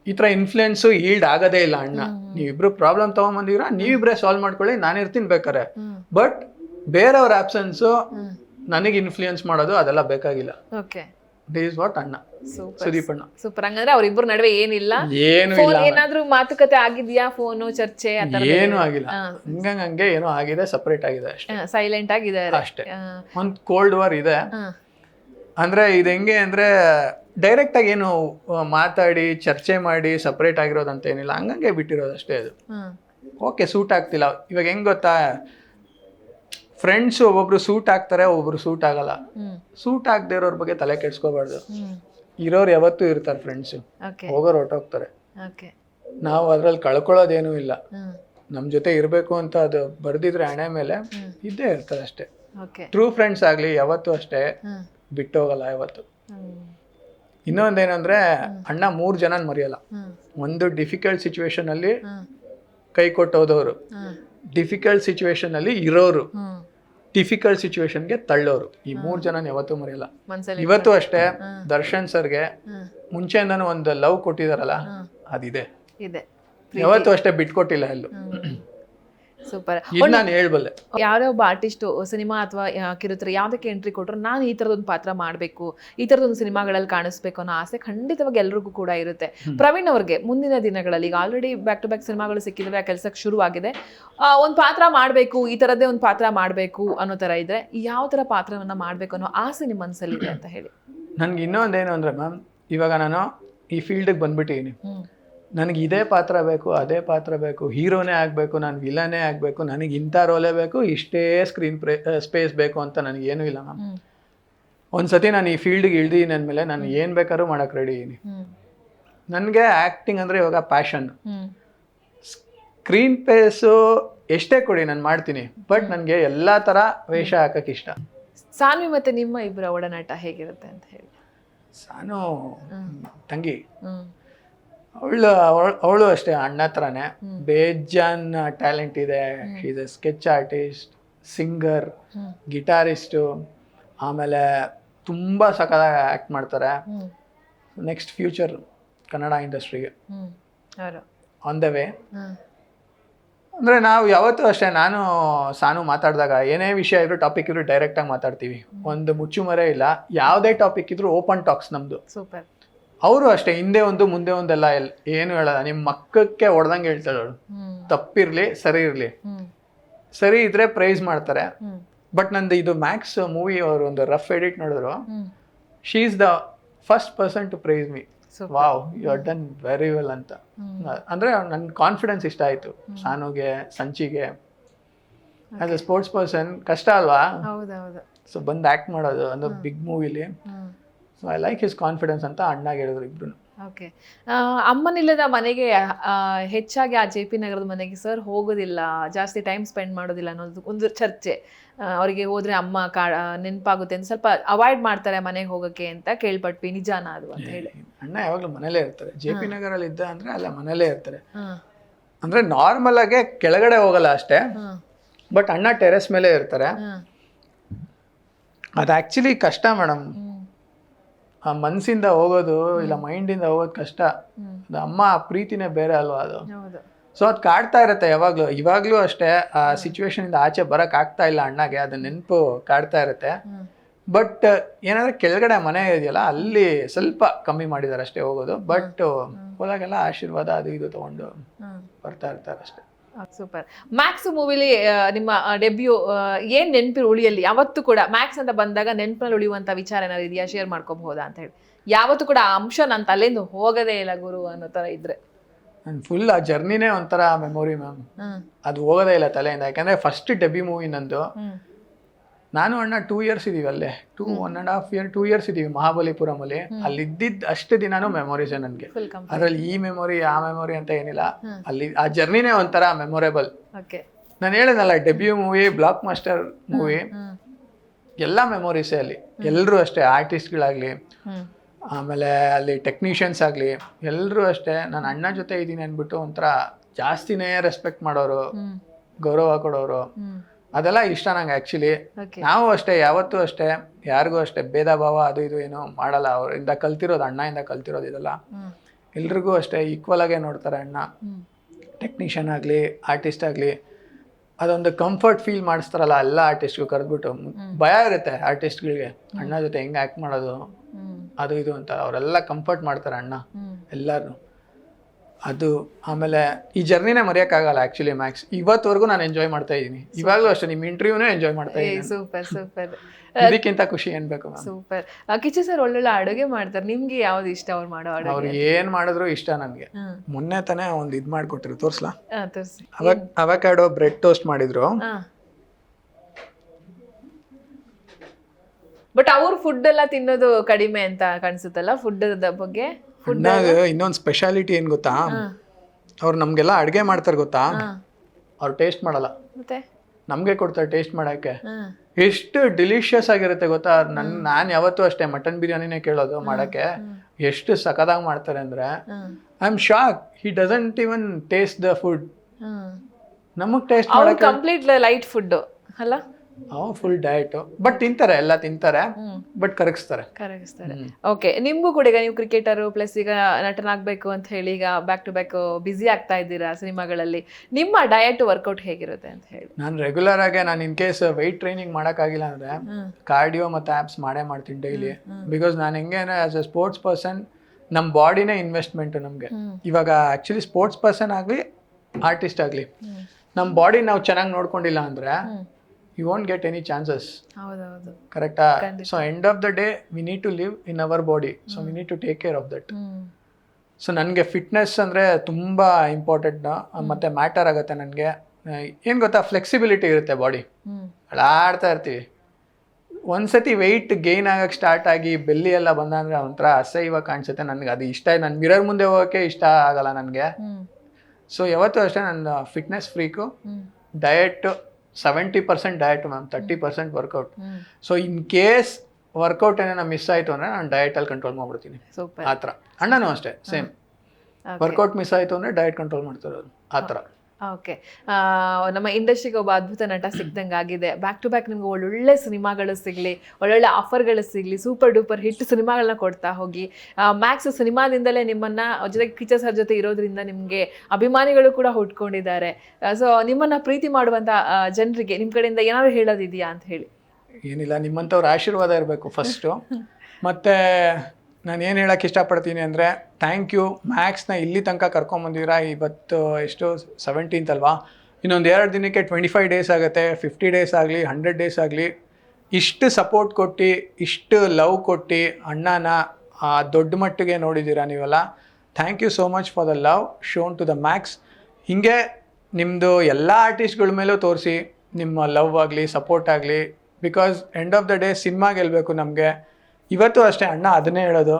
ಈ ಥರ ಇನ್ಫ್ಲುಯೆನ್ಸು ಈಲ್ಡ್ ಆಗೋದೇ ಇಲ್ಲ ಅಣ್ಣ. ನೀವಿಬ್ರು ಪ್ರಾಬ್ಲಮ್ ತೊಗೊಂಬಂದಿರಾ ನೀವಿಬ್ರೇ ಸಾಲ್ವ್ ಮಾಡ್ಕೊಳ್ಳಿ ನಾನು ಇರ್ತೀನಿ ಬೇಕಾರೆ ಬಟ್ ಬೇರೆಯವ್ರ ಆಬ್ಸೆನ್ಸು ನನಗೆ ಇನ್ಫ್ಲುಯೆನ್ಸ್ ಮಾಡೋದು ಅದೆಲ್ಲ ಬೇಕಾಗಿಲ್ಲ. ಓಕೆ ಇಸ್ ವಾಟ್ ಅಣ್ಣ ಸೂಪರ್ ಸುದೀಪ್ ಅಣ್ಣ ಸೂಪರ್ ಹಂಗಂದ್ರೆ ಅವರಿಬ್ಬರ ನಡುವೆ ಏನಿಲ್ಲ ಏನು ಇಲ್ಲ. ಏನಾದ್ರೂ ಮಾತುಕತೆ ಆಗಿದ್ಯಾ? ಫೋನು ಚರ್ಚೆ ಏನು ಆಗಿಲ್ಲ. ಹಂಗಂಗ್ ಹಂಗೆ ಏನೋ ಆಗಿದೆ ಸಪ್ರೇಟ್ ಆಗಿದೆ ಅಷ್ಟೇ. ಸೈಲೆಂಟ್ ಆಗಿದೆ ಅಷ್ಟೇ. ಒಂದು ಕೋಲ್ಡ್ ವಾರ್ ಇದೆ. ಅಂದ್ರೆ ಇದು ಹೆಂಗೆ ಅಂದ್ರೆ ಡೈರೆಕ್ಟ್ ಆಗಿ ಏನು ಮಾತಾಡಿ ಚರ್ಚೆ ಮಾಡಿ ಸಪರೇಟ್ ಆಗಿರೋದಂತ ಏನಿಲ್ಲ ಹಂಗಂಗೆ ಬಿಟ್ಟಿರೋದು ಅಷ್ಟೇ ಅದು. ಓಕೆ ಸೂಟ್ ಆಗ್ತಿಲ್ಲ. ಇವಾಗ ಹೆಂಗ್ ಗೊತ್ತಾ? ಫ್ರೆಂಡ್ಸ್ ಒಬ್ಬೊಬ್ರು ಸೂಟ್ ಆಗ್ತಾರೆ ಒಬ್ಬೊಬ್ರು ಸೂಟ್ ಆಗಲ್ಲ. ಸೂಟ್ ಆಗದೆ ಇರೋರ್ ಬಗ್ಗೆ ತಲೆ ಕೆಡ್ಸ್ಕೋಬಾರ್ದು. ಇರೋರು ಯಾವತ್ತೂ ಇರ್ತಾರೆ ಫ್ರೆಂಡ್ಸ್ ಹೋಗೋರು ಹೊರ್ಟೋಗ್ತಾರೆ. ಓಕೆ ನಾವು ಅದ್ರಲ್ಲಿ ಕಳ್ಕೊಳ್ಳೋದೇನೂ ಇಲ್ಲ. ನಮ್ಮ ಜೊತೆ ಇರಬೇಕು ಅಂತ ಅದು ಬರ್ದಿದ್ರೆ ಹಣೆ ಮೇಲೆ ಇದ್ದೇ ಇರ್ತಾರೆ ಅಷ್ಟೇ. ಟ್ರೂ ಫ್ರೆಂಡ್ಸ್ ಆಗಲಿ ಯಾವತ್ತೂ ಅಷ್ಟೇ ಬಿಟ್ಟೋಗಲ್ಲ ಬಿಟ್ಟು ಹೋಗಲ್ಲ ಯಾವತ್ತು ಇನ್ನೊಂದೇನಂದ್ರೆ ಅಣ್ಣ ಮೂರು ಜನ ಮರೆಯಲ್ಲ. ಒಂದು ಡಿಫಿಕಲ್ಟ್ ಸಿಚುವೇಶನ್ ಅಲ್ಲಿ ಕೈ ಕೊಟ್ಟೋದವರು. ಡಿಫಿಕಲ್ಟ್ ಸಿಚುವೇಶನ್ ಅಲ್ಲಿ ಇರೋರು. ಡಿಫಿಕಲ್ಟ್ ಸಿಚುವೇಶನ್ಗೆ ತಳ್ಳೋರು. ಈ ಮೂರು ಜನ ಯಾವತ್ತೂ ಮರೆಯಲ್ಲ. ಇವತ್ತು ಅಷ್ಟೇ ದರ್ಶನ್ ಸರ್ಗೆ ಗೆ ಮುಂಚೆಯಿಂದನೂ ಒಂದು ಲವ್ ಕೊಟ್ಟಿದಾರಲ್ಲ ಅದಿದೆ. ಯಾವತ್ತೂ ಅಷ್ಟೇ ಬಿಟ್ಕೊಟ್ಟಿಲ್ಲ ಎಲ್ಲೂ. ಸೂಪರ್ ನಾನು ಹೇಳ್ಬಲ್ಲೆ. ಯಾವ್ದೇ ಒಬ್ಬ ಆರ್ಟಿಸ್ಟ್ ಸಿನಿಮಾ ಅಥವಾ ಕಿರುತ್ತರ ಯಾವುದಕ್ಕೆ ಎಂಟ್ರಿ ಕೊಟ್ಟರು ನಾನು ಈ ತರದೊಂದು ಪಾತ್ರ ಮಾಡಬೇಕು ಈ ತರದೊಂದು ಸಿನಿಮಾಗಳಲ್ಲಿ ಕಾಣಿಸ್ಬೇಕು ಅನ್ನೋ ಆಸೆ ಖಂಡಿತವಾಗಿ ಎಲ್ರಿಗೂ ಕೂಡ ಇರುತ್ತೆ. ಪ್ರವೀಣ್ ಅವ್ರಿಗೆ ಮುಂದಿನ ದಿನಗಳಲ್ಲಿ ಈಗ ಆಲ್ರೆಡಿ ಬ್ಯಾಕ್ ಟು ಬ್ಯಾಕ್ ಸಿನಿಮಾಗಳು ಸಿಕ್ಕಿದ್ರೆ ಆ ಕೆಲಸಕ್ಕೆ ಶುರುವಾಗಿದೆ. ಒಂದು ಪಾತ್ರ ಮಾಡಬೇಕು ಈ ಥರದ್ದೇ ಒಂದು ಪಾತ್ರ ಮಾಡಬೇಕು ಅನ್ನೋ ತರ ಇದ್ರೆ ಯಾವ ತರ ಪಾತ್ರವನ್ನ ಮಾಡಬೇಕು ಅನ್ನೋ ಆಸೆ ನಿಮ್ಮ ಮನಸ್ಸಲ್ಲಿದೆ ಅಂತ ಹೇಳಿ. ನನ್ಗೆ ಇನ್ನೊಂದೇನು ಅಂದ್ರೆ ಮ್ಯಾಮ್ ಇವಾಗ ನಾನು ಈ ಫೀಲ್ಡಿಗೆ ಬಂದ್ಬಿಟ್ಟಿದ್ದೀನಿ ನನಗೆ ಇದೇ ಪಾತ್ರ ಬೇಕು ಅದೇ ಪಾತ್ರ ಬೇಕು ಹೀರೋನೇ ಆಗಬೇಕು ನಾನು ವಿಲನೇ ಆಗಬೇಕು ನನಗೆ ಇಂಥ ರೋಲೇ ಬೇಕು ಇಷ್ಟೇ ಸ್ಕ್ರೀನ್ ಪ್ರೇ ಸ್ಪೇಸ್ ಬೇಕು ಅಂತ ನನಗೇನು ಇಲ್ಲ ಮ್ಯಾಮ್ ಒಂದು ಒಂದ್ಸತಿ ನಾನು ಈ ಫೀಲ್ಡ್ಗೆ ಇಳ್ದಿದ್ದೀನಿ ಅಂದಮೇಲೆ ನಾನು ಏನು ಬೇಕಾದ್ರೂ ಮಾಡೋಕೆ ರೆಡಿ ಇದ್ದೀನಿ. ನನಗೆ ಆ್ಯಕ್ಟಿಂಗ್ ಅಂದರೆ ಇವಾಗ ಪ್ಯಾಷನ್ ಸ್ಕ್ರೀನ್ ಪೇಸು ಎಷ್ಟೇ ಕೊಡಿ ನಾನು ಮಾಡ್ತೀನಿ. ಬಟ್ ನನಗೆ ಎಲ್ಲ ಥರ ವೇಷ ಹಾಕಕ್ ಇಷ್ಟ. ಸಾನ್ವಿ ಮತ್ತು ನಿಮ್ಮ ಇಬ್ಬರ ಒಡನಾಟ ಹೇಗಿರುತ್ತೆ ಅಂತ ಹೇಳಿ. ಸಾನು ತಂಗಿ. ಅವಳು ಅವಳು ಅಷ್ಟೇ ಅಣ್ಣ ಹತ್ರನೇ. ಬೇಜಾನ್ ಟ್ಯಾಲೆಂಟ್ ಇದೆ. Is a sketch artist singer. Guitarist ಆಮೇಲೆ ತುಂಬ ಸಖತ್ತಾಗಿ ಆ್ಯಕ್ಟ್ ಮಾಡ್ತಾರೆ. ನೆಕ್ಸ್ಟ್ ಫ್ಯೂಚರ್ ಕನ್ನಡ ಇಂಡಸ್ಟ್ರಿಗೆ ಆನ್ ದ ವೇ ಅಂದರೆ ನಾವು ಯಾವತ್ತೂ ಅಷ್ಟೇ ನಾನು ಸಾನು ಮಾತಾಡಿದಾಗ ಏನೇ ವಿಷಯ ಇದ್ರು ಟಾಪಿಕ್ ಇದ್ರು ಡೈರೆಕ್ಟಾಗಿ ಮಾತಾಡ್ತೀವಿ. ಒಂದು ಮುಚ್ಚುಮರೆ ಇಲ್ಲ. ಯಾವುದೇ ಟಾಪಿಕ್ ಇದ್ರು ಓಪನ್ ಟಾಕ್ಸ್ ನಮ್ಮದು ಸೂಪರ್. ಅವರು ಅಷ್ಟೇ ಹಿಂದೆ ಒಂದು ಮುಂದೆ ಒಂದೆಲ್ಲ ಏನು ಹೇಳಲ್ಲ ನಿಮ್ಮ ಮಕ್ಕಕ್ಕೆ ಹೊಡೆದಂಗೆ ಹೇಳ್ತಾಳೆ ಅವಳು ತಪ್ಪಿರಲಿ ಸರಿ ಇರಲಿ. ಸರಿ ಇದ್ರೆ ಪ್ರೈಸ್ ಮಾಡ್ತಾರೆ. ಬಟ್ ನಂದು ಇದು ಮ್ಯಾಕ್ಸ್ ಮೂವಿ ಅವರು ಒಂದು ರಫ್ ಎಡಿಟ್ ನೋಡಿದ್ರು. She is the first person to praise me wow you are done very well ಅಂತ. ಅಂದ್ರೆ ನನ್ನ ಕಾನ್ಫಿಡೆನ್ಸ್ ಇಷ್ಟ ಆಯ್ತು. ಸಾನುಗೆ ಸಂಚಿಗೆ. ಆಸ್ ಅ ಸ್ಪೋರ್ಟ್ಸ್ ಪರ್ಸನ್ ಕಷ್ಟ ಅಲ್ವಾ? ಸೊ ಬಂದು ಆಕ್ಟ್ ಮಾಡೋದು ಅಂದ್ರೆ big ಮೂವಿಲಿ so I like his confidence ಅಂತ ಅಣ್ಣಾಗ ಹೇಳಿದ್ರು ಇಬ್ರು ಓಕೆ ಅಮ್ಮನಿಲ್ಲದ ಮನೆಗೆ ಹೆಚ್ಚಾಗಿ ಆ ಜೆ ಪಿ ನಗರದ ಮನೆಗೆ ಸರ್ ಹೋಗೋದಿಲ್ಲ ಜಾಸ್ತಿ ಟೈಮ್ ಸ್ಪೆಂಡ್ ಮಾಡೋದಿಲ್ಲ ಅನ್ನೋದು ಒಂದು ಚರ್ಚೆ. ಅವರಿಗೆ ಹೋದ್ರೆ ಅಮ್ಮ ಕಾ ನೆನಪಾಗುತ್ತೆ ಅಂತ ಸ್ವಲ್ಪ ಅವಾಯ್ಡ್ ಮಾಡ್ತಾರೆ ಮನೆಗೆ ಹೋಗೋಕ್ಕೆ ಅಂತ ಕೇಳ್ಪಟ್ವಿ ನಿಜಾನ ಅದು ಅಂತ ಹೇಳಿ. ಅಣ್ಣ ಯಾವಾಗಲೂ ಮನೇಲೇ ಇರ್ತಾರೆ. ಜೆ ಪಿ ನಗರಲ್ಲಿ ಇದ್ದ ಅಂದ್ರೆ ಅಲ್ಲ ಮನೇಲೇ ಇರ್ತಾರೆ. ಅಂದ್ರೆ ನಾರ್ಮಲ್ ಆಗಿ ಕೆಳಗಡೆ ಹೋಗಲ್ಲ ಅಷ್ಟೇ. ಬಟ್ ಅಣ್ಣ ಟೆರೆಸ್ ಮೇಲೆ ಇರ್ತಾರೆ. ಅದು ಆಕ್ಚುಲಿ ಕಷ್ಟ ಮೇಡಮ್ ಆ ಮನ್ಸಿಂದ ಹೋಗೋದು ಇಲ್ಲ ಮೈಂಡಿಂದ ಹೋಗೋದು ಕಷ್ಟ. ಅದು ಅಮ್ಮ ಆ ಪ್ರೀತಿನೇ ಬೇರೆ ಅಲ್ವಾ ಅದು? ಸೊ ಅದು ಕಾಡ್ತಾ ಇರುತ್ತೆ ಯಾವಾಗಲೂ. ಇವಾಗ್ಲೂ ಅಷ್ಟೇ ಆ ಸಿಚುವೇಶನ್ ಇಂದ ಆಚೆ ಬರಕ್ ಆಗ್ತಾ ಇಲ್ಲ ಅಣ್ಣಗೆ. ಅದು ನೆನಪು ಕಾಡ್ತಾ ಇರುತ್ತೆ. ಬಟ್ ಏನಾದ್ರೆ ಕೆಳಗಡೆ ಮನೆ ಇದೆಯಲ್ಲ ಅಲ್ಲಿ ಸ್ವಲ್ಪ ಕಮ್ಮಿ ಮಾಡಿದಾರೆ ಅಷ್ಟೇ ಹೋಗೋದು. ಬಟ್ ಹೋದಾಗೆಲ್ಲ ಆಶೀರ್ವಾದ ಅದು ಇದು ತಗೊಂಡು ಬರ್ತಾ ಇರ್ತಾರೆ ಅಷ್ಟೇ. ಸೂಪರ್ ಮ್ಯಾಕ್ಸ್ ಮೂವಿಲಿ ನಿಮ್ಮ ಡೆಬ್ಯೂ ಏನ್ ನೆನಪಿರು ಉಳಿಯಲ್ಲಿ ಯಾವತ್ತು ಕೂಡ ಮ್ಯಾಕ್ಸ್ ಅಂತ ಬಂದಾಗ ನೆನಪಿನಲ್ಲಿ ಉಳಿಯುವಂತ ವಿಚಾರ ಏನಾದ್ರು ಇದೆಯಾ? ಶೇರ್ ಮಾಡ್ಕೋಬಹುದಾ ಅಂತ ಹೇಳಿ. ಯಾವತ್ತು ಕೂಡ ಆ ಅಂಶ ನನ್ನ ತಲೆಯಿಂದ ಹೋಗದೇ ಇಲ್ಲ ಗುರು ಅನ್ನೋ ತರ ಇದ್ರೆ. ನಾನು ಫುಲ್ ಆ ಜರ್ನಿನೇ ಒಂಥರ ಮೆಮೊರಿ ಮ್ಯಾಮ್ ಅದು ಹೋಗೋದೇ ಇಲ್ಲ ತಲೆಯಿಂದ. ಯಾಕಂದ್ರೆ ಫಸ್ಟ್ ಡೆಬ್ಯೂ ಮೂವಿ ನಂದು. ನಾನು ಅಣ್ಣ ಟೂ ಇಯರ್ಸ್ ಇದೀವಿ ಅಲ್ಲೇ. Two one and half year two years ಇದೀವಿ ಮಹಾಬಲಿಪುರಂ ಅಲ್ಲಿ ಅಲ್ಲಿ ಇದ್ದಿದ್ದು ಅಷ್ಟು ದಿನಾನು ಮೆಮೊರೀಸ್ ನನಗೆ. ಅದರಲ್ಲಿ ಈ ಮೆಮೊರಿ ಆ ಮೆಮೊರಿ ಅಂತ ಏನಿಲ್ಲ. ಅಲ್ಲಿ ಆ ಜರ್ನಿನೇ ಒಂಥರ ಮೆಮೊರೇಬಲ್ ನಾನು ಹೇಳಿದ್ನಲ್ಲ debut movie block master movie ಎಲ್ಲ ಮೆಮೊರೀಸೇ ಅಲ್ಲಿ. ಎಲ್ಲರೂ ಅಷ್ಟೇ ಆರ್ಟಿಸ್ಟ್ಗಳಾಗ್ಲಿ ಆಮೇಲೆ ಅಲ್ಲಿ ಟೆಕ್ನಿಷಿಯನ್ಸ್ ಆಗಲಿ ಎಲ್ಲರೂ ಅಷ್ಟೇ. ನಾನು ಅಣ್ಣ ಜೊತೆ ಇದ್ದೀನಿ ಅಂದ್ಬಿಟ್ಟು ಒಂಥರ ಜಾಸ್ತಿನೇ ರೆಸ್ಪೆಕ್ಟ್ ಮಾಡೋರು ಗೌರವ ಕೊಡೋರು. ಅದೆಲ್ಲ ಇಷ್ಟ ನಂಗೆ ಆ್ಯಕ್ಚುಲಿ ನಾವು ಅಷ್ಟೇ ಯಾವತ್ತೂ ಅಷ್ಟೇ ಯಾರಿಗೂ ಅಷ್ಟೇ ಭೇದ ಭಾವ ಅದು ಇದು ಏನು ಮಾಡಲ್ಲ. ಅವರಿಂದ ಕಲ್ತಿರೋದು ಅಣ್ಣಯಿಂದ ಕಲ್ತಿರೋದು ಇದೆಲ್ಲ. ಎಲ್ರಿಗೂ ಅಷ್ಟೇ ಈಕ್ವಲ್ ಆಗೇ ನೋಡ್ತಾರೆ ಅಣ್ಣ. ಟೆಕ್ನಿಷಿಯನ್ ಆಗಲಿ ಆರ್ಟಿಸ್ಟ್ ಆಗಲಿ ಅದೊಂದು ಕಂಫರ್ಟ್ ಫೀಲ್ ಮಾಡಿಸ್ತಾರಲ್ಲ ಎಲ್ಲ ಆರ್ಟಿಸ್ಟ್ಗೂ ಕರೆದ್ಬಿಟ್ಟು. ಭಯ ಇರುತ್ತೆ ಆರ್ಟಿಸ್ಟ್ಗಳಿಗೆ ಅಣ್ಣ ಜೊತೆ ಹೆಂಗೆ ಆ್ಯಕ್ಟ್ ಮಾಡೋದು? ಅದು ಇದು ಅಂತ. ಅವರೆಲ್ಲ ಕಂಫರ್ಟ್ ಮಾಡ್ತಾರೆ ಅಣ್ಣ. ಎಲ್ಲರೂ ಅದು ಆಮೇಲೆ ಈ ಜರ್ನಿನೇ ಮರೆಯೋಕ್ಕಾಗಲ್ಲ ಆಕ್ಚುಲಿ ಮ್ಯಾಕ್ಸ್ ಇವತ್ತವರೆಗೂ ನಾನು ಎಂಜಾಯ್ ಮಾಡ್ತಾ ಇದ್ದೀನಿ. ಇವಾಗಲೂ ಅಷ್ಟೇ ನಿಮ್ಮ ಇಂಟರ್ವ್ಯೂನೇ ಎಂಜಾಯ್ ಮಾಡ್ತಾ ಇದ್ದೀನಿ ಸೂಪರ್ ಸೂಪರ್ [laughs] ಇದಕ್ಕಿಂತ ಖುಷಿ ಏನ್ ಬೇಕು ಸೂಪರ್ ಕಿಚ್ಚು ಸರ್ ಒಳ್ಳೊಳ್ಳೆ ಅಡುಗೆ ಮಾಡ್ತಾರೆ. ನಿಮ್ಗೆ ಯಾವ್ದು ಇಷ್ಟ ಅವ್ರು ಮಾಡೋ ಅಡುಗೆ? ಅವ್ರು ಏನ್ ಮಾಡಿದ್ರು ಇಷ್ಟ ನನಗೆ. ಮೊನ್ನೆ ತಾನೇ ಒಂದು ಇದು ಮಾಡಿಕೊಟ್ರು. ತೋರ್ಸ್ಲಾ? ತೋರಿಸಿ. ಅವಕಾಡೋ ಬ್ರೆಡ್ ಟೋಸ್ಟ್ ಮಾಡಿದ್ರು. ಬಟ್ ಅವ್ರು ಫುಡ್ ಎಲ್ಲ ತಿನ್ನೋದು ಕಡಿಮೆ ಅಂತ ಕಾಣಿಸುತ್ತಲ್ಲ ಫುಡ್ ಬಗ್ಗೆ? ಫುಡ್ ಅಣ್ಣಾಗ ಇನ್ನೊಂದು ಸ್ಪೆಷಾಲಿಟಿ ಏನ್ ಗೊತ್ತಾ? ಅವ್ರು ನಮ್ಗೆಲ್ಲ ಅಡುಗೆ ಮಾಡ್ತಾರೆ ಗೊತ್ತಾ? ಅವ್ರು ಟೇಸ್ಟ್ ಮಾಡಲ್ಲ. ಮತ್ತೆ? ನಮ್ಗೆ ಕೊಡ್ತಾರೆ ಟೇಸ್ಟ್ ಮಾಡಕ್ಕೆ. ಎಷ್ಟು ಡಿಲಿಷಿಯಸ್ ಆಗಿರುತ್ತೆ ಗೊತ್ತಾ? ನನ್ ನಾನ್ ಯಾವತ್ತೂ ಅಷ್ಟೇ ಮಟನ್ ಬಿರಿಯಾನಿನೇ ಕೇಳೋದು ಮಾಡಕ್ಕೆ. ಎಷ್ಟು ಸಖತ್ತಾಗಿ ಮಾಡ್ತಾರೆ ಅಂದ್ರೆ I am shock he doesn't even taste the food ನಮಗೆ ಟೇಸ್ಟ್ ಕಂಪ್ಲೀಟ್ ಲೈಟ್ ಫುಡ್ ಅಲ್ಲ? ಫುಲ್ ಡಯಟ್ ಬಟ್ ತಿಂತಾರೆ ಎಲ್ಲ ತಿಂತಾರೆ ಬಟ್ ಕರಗಿಸ್ತಾರೆ. ಕರಗಿಸ್ತಾರೆ. ಓಕೆ ನಿಮ್ಗೂ ಕೂಡ ಈಗ ನೀವು ಕ್ರಿಕೆಟರು ಪ್ಲಸ್ ಈಗ ನಟನಾಗಬೇಕು ಅಂತ ಹೇಳಿ ಈಗ ಬ್ಯಾಕ್ ಟು ಬ್ಯಾಕ್ ಬ್ಯುಸಿ ಆಗ್ತಾ ಇದ್ದೀರಾ ಸಿನಿಮಾಗಳಲ್ಲಿ? ನಿಮ್ಮ ಡಯಟ್ ವರ್ಕೌಟ್ ಹೇಗಿರುತ್ತೆ ಅಂತ ಹೇಳಿ. ನಾನು ರೆಗ್ಯುಲರ್ ಆಗಿ ನಾನು ಇನ್ ಕೇಸ್ ವೆಯ್ಟ್ ಟ್ರೈನಿಂಗ್ ಮಾಡೋಕ್ಕಾಗಿಲ್ಲ ಅಂದ್ರೆ ಕಾರ್ಡಿಯೋ ಮತ್ತು ಆ್ಯಪ್ಸ್ ಮಾಡೇ ಮಾಡ್ತೀನಿ ಡೈಲಿ ಬಿಕಾಸ್ ನಾನು ಹೆಂಗೆ ಆಸ್ ಎ ಸ್ಪೋರ್ಟ್ಸ್ ಪರ್ಸನ್ ನಮ್ಮ ಬಾಡಿನೇ ಇನ್ವೆಸ್ಟ್ಮೆಂಟ್ ನಮಗೆ. ಇವಾಗ ಆ್ಯಕ್ಚುಲಿ ಸ್ಪೋರ್ಟ್ಸ್ ಪರ್ಸನ್ ಆಗಲಿ ಆರ್ಟಿಸ್ಟ್ ಆಗಲಿ ನಮ್ಮ ಬಾಡಿ ನಾವು ಚೆನ್ನಾಗಿ ನೋಡ್ಕೊಂಡಿಲ್ಲ ಅಂದರೆ you want get any chances ಹೌದೌದು. ಕರೆಕ್ಟಾ so end of the day we need to live in our body so we need to take care of that so ನನಗೆ ಫಿಟ್ನೆಸ್ ಅಂದರೆ ತುಂಬ ಇಂಪಾರ್ಟೆಂಟ್ ಮತ್ತು ಮ್ಯಾಟರ್ ಆಗುತ್ತೆ ನನಗೆ. ಏನು ಗೊತ್ತಾ? ಫ್ಲೆಕ್ಸಿಬಿಲಿಟಿ ಇರುತ್ತೆ ಬಾಡಿ ಅಳಾಡ್ತಾ ಆಡ್ತಾ ಇರ್ತೀವಿ. ಒಂದ್ಸತಿ ವೆಯ್ಟ್ ಗೇನ್ ಆಗಕ್ಕೆ ಸ್ಟಾರ್ಟ್ ಆಗಿ ಬೆಲ್ಲಿ ಎಲ್ಲ ಬಂದಂದ್ರೆ ಒಂಥರ ಅಸಹ್ಯವಾಗಿ ಕಾಣಿಸುತ್ತೆ ನನಗೆ. ಅದು ಇಷ್ಟ ನನ್ನ ಮಿರರ್ ಮುಂದೆ ಹೋಗೋಕ್ಕೆ ಇಷ್ಟ ಆಗಲ್ಲ ನನಗೆ. ಸೊ ಯಾವತ್ತೂ ಅಷ್ಟೇ ನನ್ನ fitness freak diet seventy percent diet ma'am thirty percent workout so in case workout ಏನೇನ ಮಿಸ್ ಆಯಿತು ಅಂದರೆ ನಾನು ಡಯಟಲ್ಲಿ ಕಂಟ್ರೋಲ್ ಮಾಡ್ಬಿಡ್ತೀನಿ. ಆ ಥರ. ಅಣ್ಣನೂ ಅಷ್ಟೇ ಸೇಮ್ ವರ್ಕೌಟ್ ಮಿಸ್ ಆಯಿತು ಅಂದರೆ ಡಯಟ್ ಕಂಟ್ರೋಲ್ ಮಾಡ್ತಿರೋದು. ಆ ಥರ. ಓಕೆ ನಮ್ಮ ಇಂಡಸ್ಟ್ರಿಗೆ ಒಬ್ಬ ಅದ್ಭುತ ನಟ ಸಿಕ್ದಂಗೆ ಆಗಿದೆ. ಬ್ಯಾಕ್ ಟು ಬ್ಯಾಕ್ ನಿಮ್ಗೆ ಒಳ್ಳೊಳ್ಳೆ ಸಿನಿಮಾಗಳು ಸಿಗಲಿ ಒಳ್ಳೊಳ್ಳೆ ಆಫರ್ಗಳು ಸಿಗಲಿ ಸೂಪರ್ ಡೂಪರ್ ಹಿಟ್ ಸಿನಿಮಾಗಳನ್ನ ಕೊಡ್ತಾ ಹೋಗಿ. ಮ್ಯಾಕ್ಸ್ ಸಿನಿಮಾದಿಂದಲೇ ನಿಮ್ಮನ್ನ ಜೊತೆಗೆ ಕಿಚ್ಚ ಸರ್ ಜೊತೆ ಇರೋದ್ರಿಂದ ನಿಮಗೆ ಅಭಿಮಾನಿಗಳು ಕೂಡ ಹುಟ್ಕೊಂಡಿದ್ದಾರೆ ಸೊ ನಿಮ್ಮನ್ನ ಪ್ರೀತಿ ಮಾಡುವಂಥ ಜನರಿಗೆ ನಿಮ್ಮ ಕಡೆಯಿಂದ ಏನಾದ್ರು ಹೇಳೋದಿದೆಯಾ ಅಂತ ಹೇಳಿ. ಏನಿಲ್ಲ ನಿಮ್ಮಂಥವ್ರ ಆಶೀರ್ವಾದ ಇರಬೇಕು ಫಸ್ಟು [laughs] ಮತ್ತು ನಾನು ಏನು ಹೇಳೋಕ್ಕೆ ಇಷ್ಟಪಡ್ತೀನಿ ಅಂದರೆ ಥ್ಯಾಂಕ್ ಯು ಮ್ಯಾಕ್ಸ್ನ ಇಲ್ಲಿ ತನಕ ಕರ್ಕೊಂಬಂದಿರಾ ಇವತ್ತು ಎಷ್ಟು? ಸೆವೆಂಟೀನ್ತ್ ಅಲ್ವಾ? ಇನ್ನೊಂದು ಎರಡು ದಿನಕ್ಕೆ ಟ್ವೆಂಟಿ ಫೈವ್ ಡೇಸ್ ಆಗುತ್ತೆ. ಫಿಫ್ಟಿ ಡೇಸ್ ಆಗಲಿ ಹಂಡ್ರೆಡ್ ಡೇಸ್ ಆಗಲಿ, ಇಷ್ಟು ಸಪೋರ್ಟ್ ಕೊಟ್ಟು, ಇಷ್ಟು ಲವ್ ಕೊಟ್ಟು ಅಣ್ಣನ, ಆ ದೊಡ್ಡ ಮಟ್ಟಿಗೆ ನೋಡಿದ್ದೀರಾ ನೀವೆಲ್ಲ? Thank you so much for the love shown to the Max ಹೀಗೆ ನಿಮ್ಮದು ಎಲ್ಲ ಆರ್ಟಿಸ್ಟ್ಗಳ ಮೇಲೂ ತೋರಿಸಿ, ನಿಮ್ಮ ಲವ್ ಆಗಲಿ ಸಪೋರ್ಟ್ ಆಗಲಿ because end of the day cinema ಗೆಲ್ಲಬೇಕು ನಮಗೆ. ಇವತ್ತು ಅಷ್ಟೇ ಅಣ್ಣ ಅದನ್ನೇ ಹೇಳೋದು.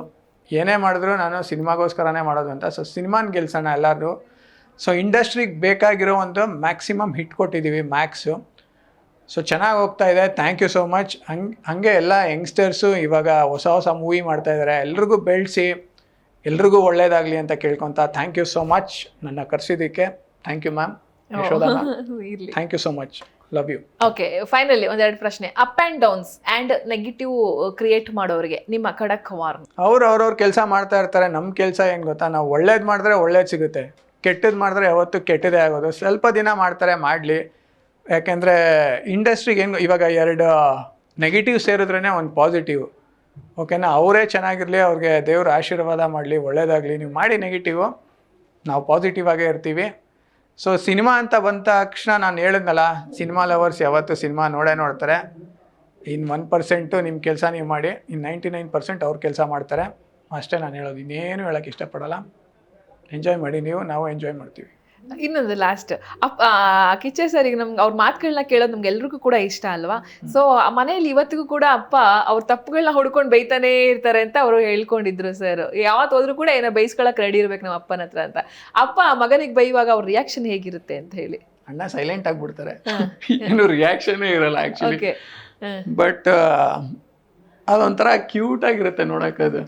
ಏನೇ ಮಾಡಿದ್ರು ನಾನು ಸಿನಿಮಾಗೋಸ್ಕರನೇ ಮಾಡೋದು ಅಂತ. ಸೊ ಸಿನಿಮಾನ ಗೆಲ್ಸೋಣ ಎಲ್ಲರೂ ಸೊ ಇಂಡಸ್ಟ್ರಿಗೆ ಬೇಕಾಗಿರೋ ಒಂದು ಮ್ಯಾಕ್ಸಿಮಮ್ ಹಿಟ್ ಕೊಟ್ಟಿದ್ದೀವಿ ಮ್ಯಾಕ್ಸು. ಸೊ ಚೆನ್ನಾಗಿ ಹೋಗ್ತಾ ಇದೆ. ಥ್ಯಾಂಕ್ ಯು ಸೋ ಮಚ್ ಹಂಗೆ ಹಂಗೆ ಎಲ್ಲ ಯಂಗ್ಸ್ಟರ್ಸು ಇವಾಗ ಹೊಸ ಹೊಸ ಮೂವಿ ಮಾಡ್ತಾ ಇದ್ದಾರೆ ಎಲ್ರಿಗೂ ಬೆಳೆಸಿ ಎಲ್ರಿಗೂ ಒಳ್ಳೇದಾಗಲಿ ಅಂತ ಕೇಳ್ಕೊತ ಥ್ಯಾಂಕ್ ಯು ಸೋ ಮಚ್ ನನ್ನ ಕರೆಸಿದ್ದಕ್ಕೆ. Thank you ma'am Yashodha thank you so much love you okay finally ಒಂದೆರಡು ಪ್ರಶ್ನೆ. Up and downs and negative create ಮಾಡೋರಿಗೆ ನಿಮ್ಮ ಖಡಕ್ ವಾರ್ನ್ ಅವ್ರು ಅವ್ರವ್ರ ಕೆಲಸ ಮಾಡ್ತಾ ಇರ್ತಾರೆ. ನಮ್ಮ ಕೆಲಸ ಏನು ಗೊತ್ತಾ? ನಾವು ಒಳ್ಳೇದು ಮಾಡಿದ್ರೆ ಒಳ್ಳೇದು ಸಿಗುತ್ತೆ. ಕೆಟ್ಟದ್ದು ಮಾಡಿದ್ರೆ ಯಾವತ್ತೂ ಕೆಟ್ಟದೇ ಆಗೋದು. ಸ್ವಲ್ಪ ದಿನ ಮಾಡ್ತಾರೆ ಮಾಡಲಿ. ಯಾಕೆಂದರೆ ಇಂಡಸ್ಟ್ರಿಗೆ ಏನು ಇವಾಗ ಎರಡು ನೆಗೆಟಿವ್ ಸೇರಿದ್ರೇ ಒಂದು ಪಾಸಿಟಿವ್ ಓಕೆನಾ ಅವರೇ ಚೆನ್ನಾಗಿರಲಿ ಅವ್ರಿಗೆ ದೇವ್ರ ಆಶೀರ್ವಾದ ಮಾಡಲಿ ಒಳ್ಳೇದಾಗಲಿ. ನೀವು ಮಾಡಿ ನೆಗೆಟಿವು ನಾವು ಪಾಸಿಟಿವ್ ಆಗೇ ಇರ್ತೀವಿ. ಸೊ ಸಿನಿಮಾ ಅಂತ ಬಂದ ತಕ್ಷಣ ನಾನು ಹೇಳಿದ್ನಲ್ಲ ಸಿನಿಮಾ ಲವರ್ಸ್ ಯಾವತ್ತೂ ಸಿನಿಮಾ ನೋಡೇ ನೋಡ್ತಾರೆ. ಇನ್ನು ಒನ್ ಪರ್ಸೆಂಟು ನಿಮ್ಮ ಕೆಲಸ ನೀವು ಮಾಡಿ ಇನ್ನು ನೈಂಟಿ ನೈನ್ ಪರ್ಸೆಂಟ್ ಅವ್ರ ಕೆಲಸ ಮಾಡ್ತಾರೆ. ಅಷ್ಟೇ ನಾನು ಹೇಳೋದು. ಇನ್ನೇನು ಹೇಳೋಕ್ಕೆ ಇಷ್ಟಪಡೋಲ್ಲ. ಎಂಜಾಯ್ ಮಾಡಿ ನೀವು, ನಾವು ಎಂಜಾಯ್ ಮಾಡ್ತೀವಿ. ಇನ್ನೊಂದು ಲಾಸ್ಟ್ ಅಪ್ಪ ಕಿಚ್ಚೆ ಸರ್ ಈಗ ನಮ್ಗೆ ಅವ್ರ ಮಾತುಗಳನ್ನ ಕೇಳೋದು ನಮ್ಗೆ ಎಲ್ರಿಗೂ ಕೂಡ ಇಷ್ಟ ಅಲ್ವಾ? ಸೊ ಮನೆಯಲ್ಲಿ ಇವತ್ತಿಗೂ ಕೂಡ ಅಪ್ಪ ಅವ್ರ ತಪ್ಪುಗಳನ್ನ ಹುಡ್ಕೊಂಡು ಬೈತಾನೇ ಇರ್ತಾರೆ ಅಂತ ಅವರು ಹೇಳ್ಕೊಂಡಿದ್ರು ಸರ್ ಯಾವತ್ತು ಹೋದ್ರು ಕೂಡ ಏನೋ ಬೈಸ್ಕೊಳಕ್ ರೆಡಿ ಇರ್ಬೇಕು ನಮ್ಮ ಅಪ್ಪನ ಹತ್ರ ಅಂತ. ಅಪ್ಪ ಮಗನಿಗೆ ಬೈಯುವಾಗ ಅವ್ರ ರಿಯಾಕ್ಷನ್ ಹೇಗಿರುತ್ತೆ ಅಂತ ಹೇಳಿ. ಅಣ್ಣ ಸೈಲೆಂಟ್ ಆಗಿಬಿಡ್ತಾರೆ. ಏನು ರಿಯಾಕ್ಷನೇ ಇರಲ್ಲ ಆ್ಯಕ್ಚುಲಿ ಓಕೆ ಬಟ್ ಅದೊಂಥರ ಕ್ಯೂಟ್ ಆಗಿರುತ್ತೆ ನೋಡೋಕ್ಕದು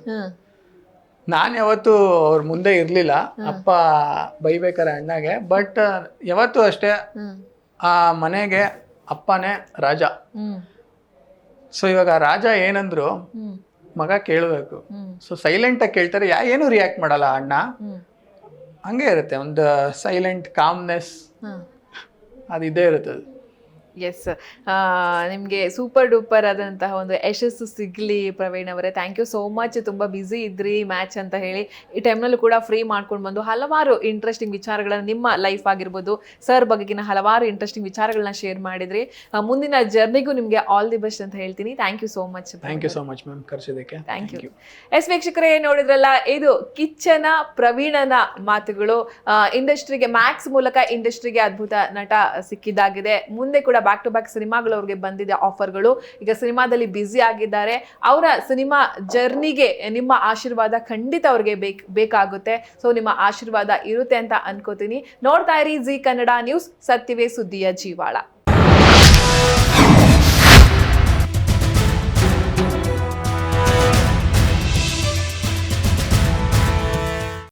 ನಾನು ಯಾವತ್ತೂ ಅವ್ರ ಮುಂದೆ ಇರಲಿಲ್ಲ. ಅಪ್ಪ ಬೈಬೇಕಾರೆ ಅಣ್ಣಗೆ. ಬಟ್ ಯಾವತ್ತೂ ಅಷ್ಟೇ ಆ ಮನೆಗೆ ಅಪ್ಪನೇ ರಾಜ. ಸೊ ಇವಾಗ ರಾಜ ಏನಂದ್ರು ಮಗ ಕೇಳಬೇಕು. ಸೊ ಸೈಲೆಂಟಾಗಿ ಕೇಳ್ತಾರೆ ಯಾ ಏನು ರಿಯಾಕ್ಟ್ ಮಾಡಲ್ಲ ಅಣ್ಣ? ಹಂಗೆ ಇರುತ್ತೆ ಒಂದು ಸೈಲೆಂಟ್ ಕಾಮ್ನೆಸ್ ಅದು ಇದೇ ಇರುತ್ತೆ ಎಸ್ ನಿಮಗೆ ಸೂಪರ್ ಡೂಪರ್ ಆದಂತಹ ಒಂದು ಯಶಸ್ಸು ಸಿಗಲಿ ಪ್ರವೀಣ್ ಅವರೇ. ಥ್ಯಾಂಕ್ ಯು ಸೋ ಮಚ್ ತುಂಬ ಬ್ಯುಸಿ ಇದ್ರಿ ಮ್ಯಾಚ್ ಅಂತ ಹೇಳಿ. ಈ ಟೈಮ್ನಲ್ಲೂ ಕೂಡ ಫ್ರೀ ಮಾಡ್ಕೊಂಡು ಬಂದು ಹಲವಾರು ಇಂಟ್ರೆಸ್ಟಿಂಗ್ ವಿಚಾರಗಳನ್ನು ನಿಮ್ಮ ಲೈಫ್ ಆಗಿರ್ಬೋದು ಸರ್ ಬಗೆಗಿನ ಹಲವಾರು ಇಂಟ್ರೆಸ್ಟಿಂಗ್ ವಿಚಾರಗಳನ್ನ ಶೇರ್ ಮಾಡಿದ್ರಿ. ಮುಂದಿನ ಜರ್ನಿಗೂ ನಿಮಗೆ ಆಲ್ ದಿ ಬೆಸ್ಟ್ ಅಂತ ಹೇಳ್ತೀನಿ. Thank you so much thank you so much ma'am ಕರ್ಸಿದ್ದಕ್ಕೆ. Thank you yes ವೀಕ್ಷಕರೇ ನೋಡಿದ್ರಲ್ಲ ಇದು ಕಿಚ್ಚನ ಪ್ರವೀಣನ ಮಾತುಗಳು. ಇಂಡಸ್ಟ್ರಿಗೆ ಮ್ಯಾಕ್ಸ್ ಮೂಲಕ ಇಂಡಸ್ಟ್ರಿಗೆ ಅದ್ಭುತ ನಟ ಸಿಕ್ಕಿದ್ದಾಗಿದೆ. ಮುಂದೆ ಕೂಡ ಬ್ಯಾಕ್ ಟು ಬ್ಯಾಕ್ ಸಿನಿಮಾಗಳು ಅವ್ರಿಗೆ ಬಂದಿದೆ ಆಫರ್ಗಳು ಈಗ ಸಿನಿಮಾದಲ್ಲಿ ಬ್ಯುಸಿ ಆಗಿದ್ದಾರೆ. ಅವರ ಸಿನಿಮಾ ಜರ್ನಿಗೆ ನಿಮ್ಮ ಆಶೀರ್ವಾದ ಖಂಡಿತ ಅವ್ರಿಗೆ ಬೇಕ್, ಬೇಕಾಗುತ್ತೆ. ಸೊ ನಿಮ್ಮ ಆಶೀರ್ವಾದ ಇರುತ್ತೆ ಅಂತ ಅನ್ಕೋತೀನಿ. ನೋಡ್ತಾ ಇರಿ ಜಿ ಕನ್ನಡ ನ್ಯೂಸ್ ಸತ್ಯವೇ ಸುದ್ದಿಯ ಜೀವಾಳ.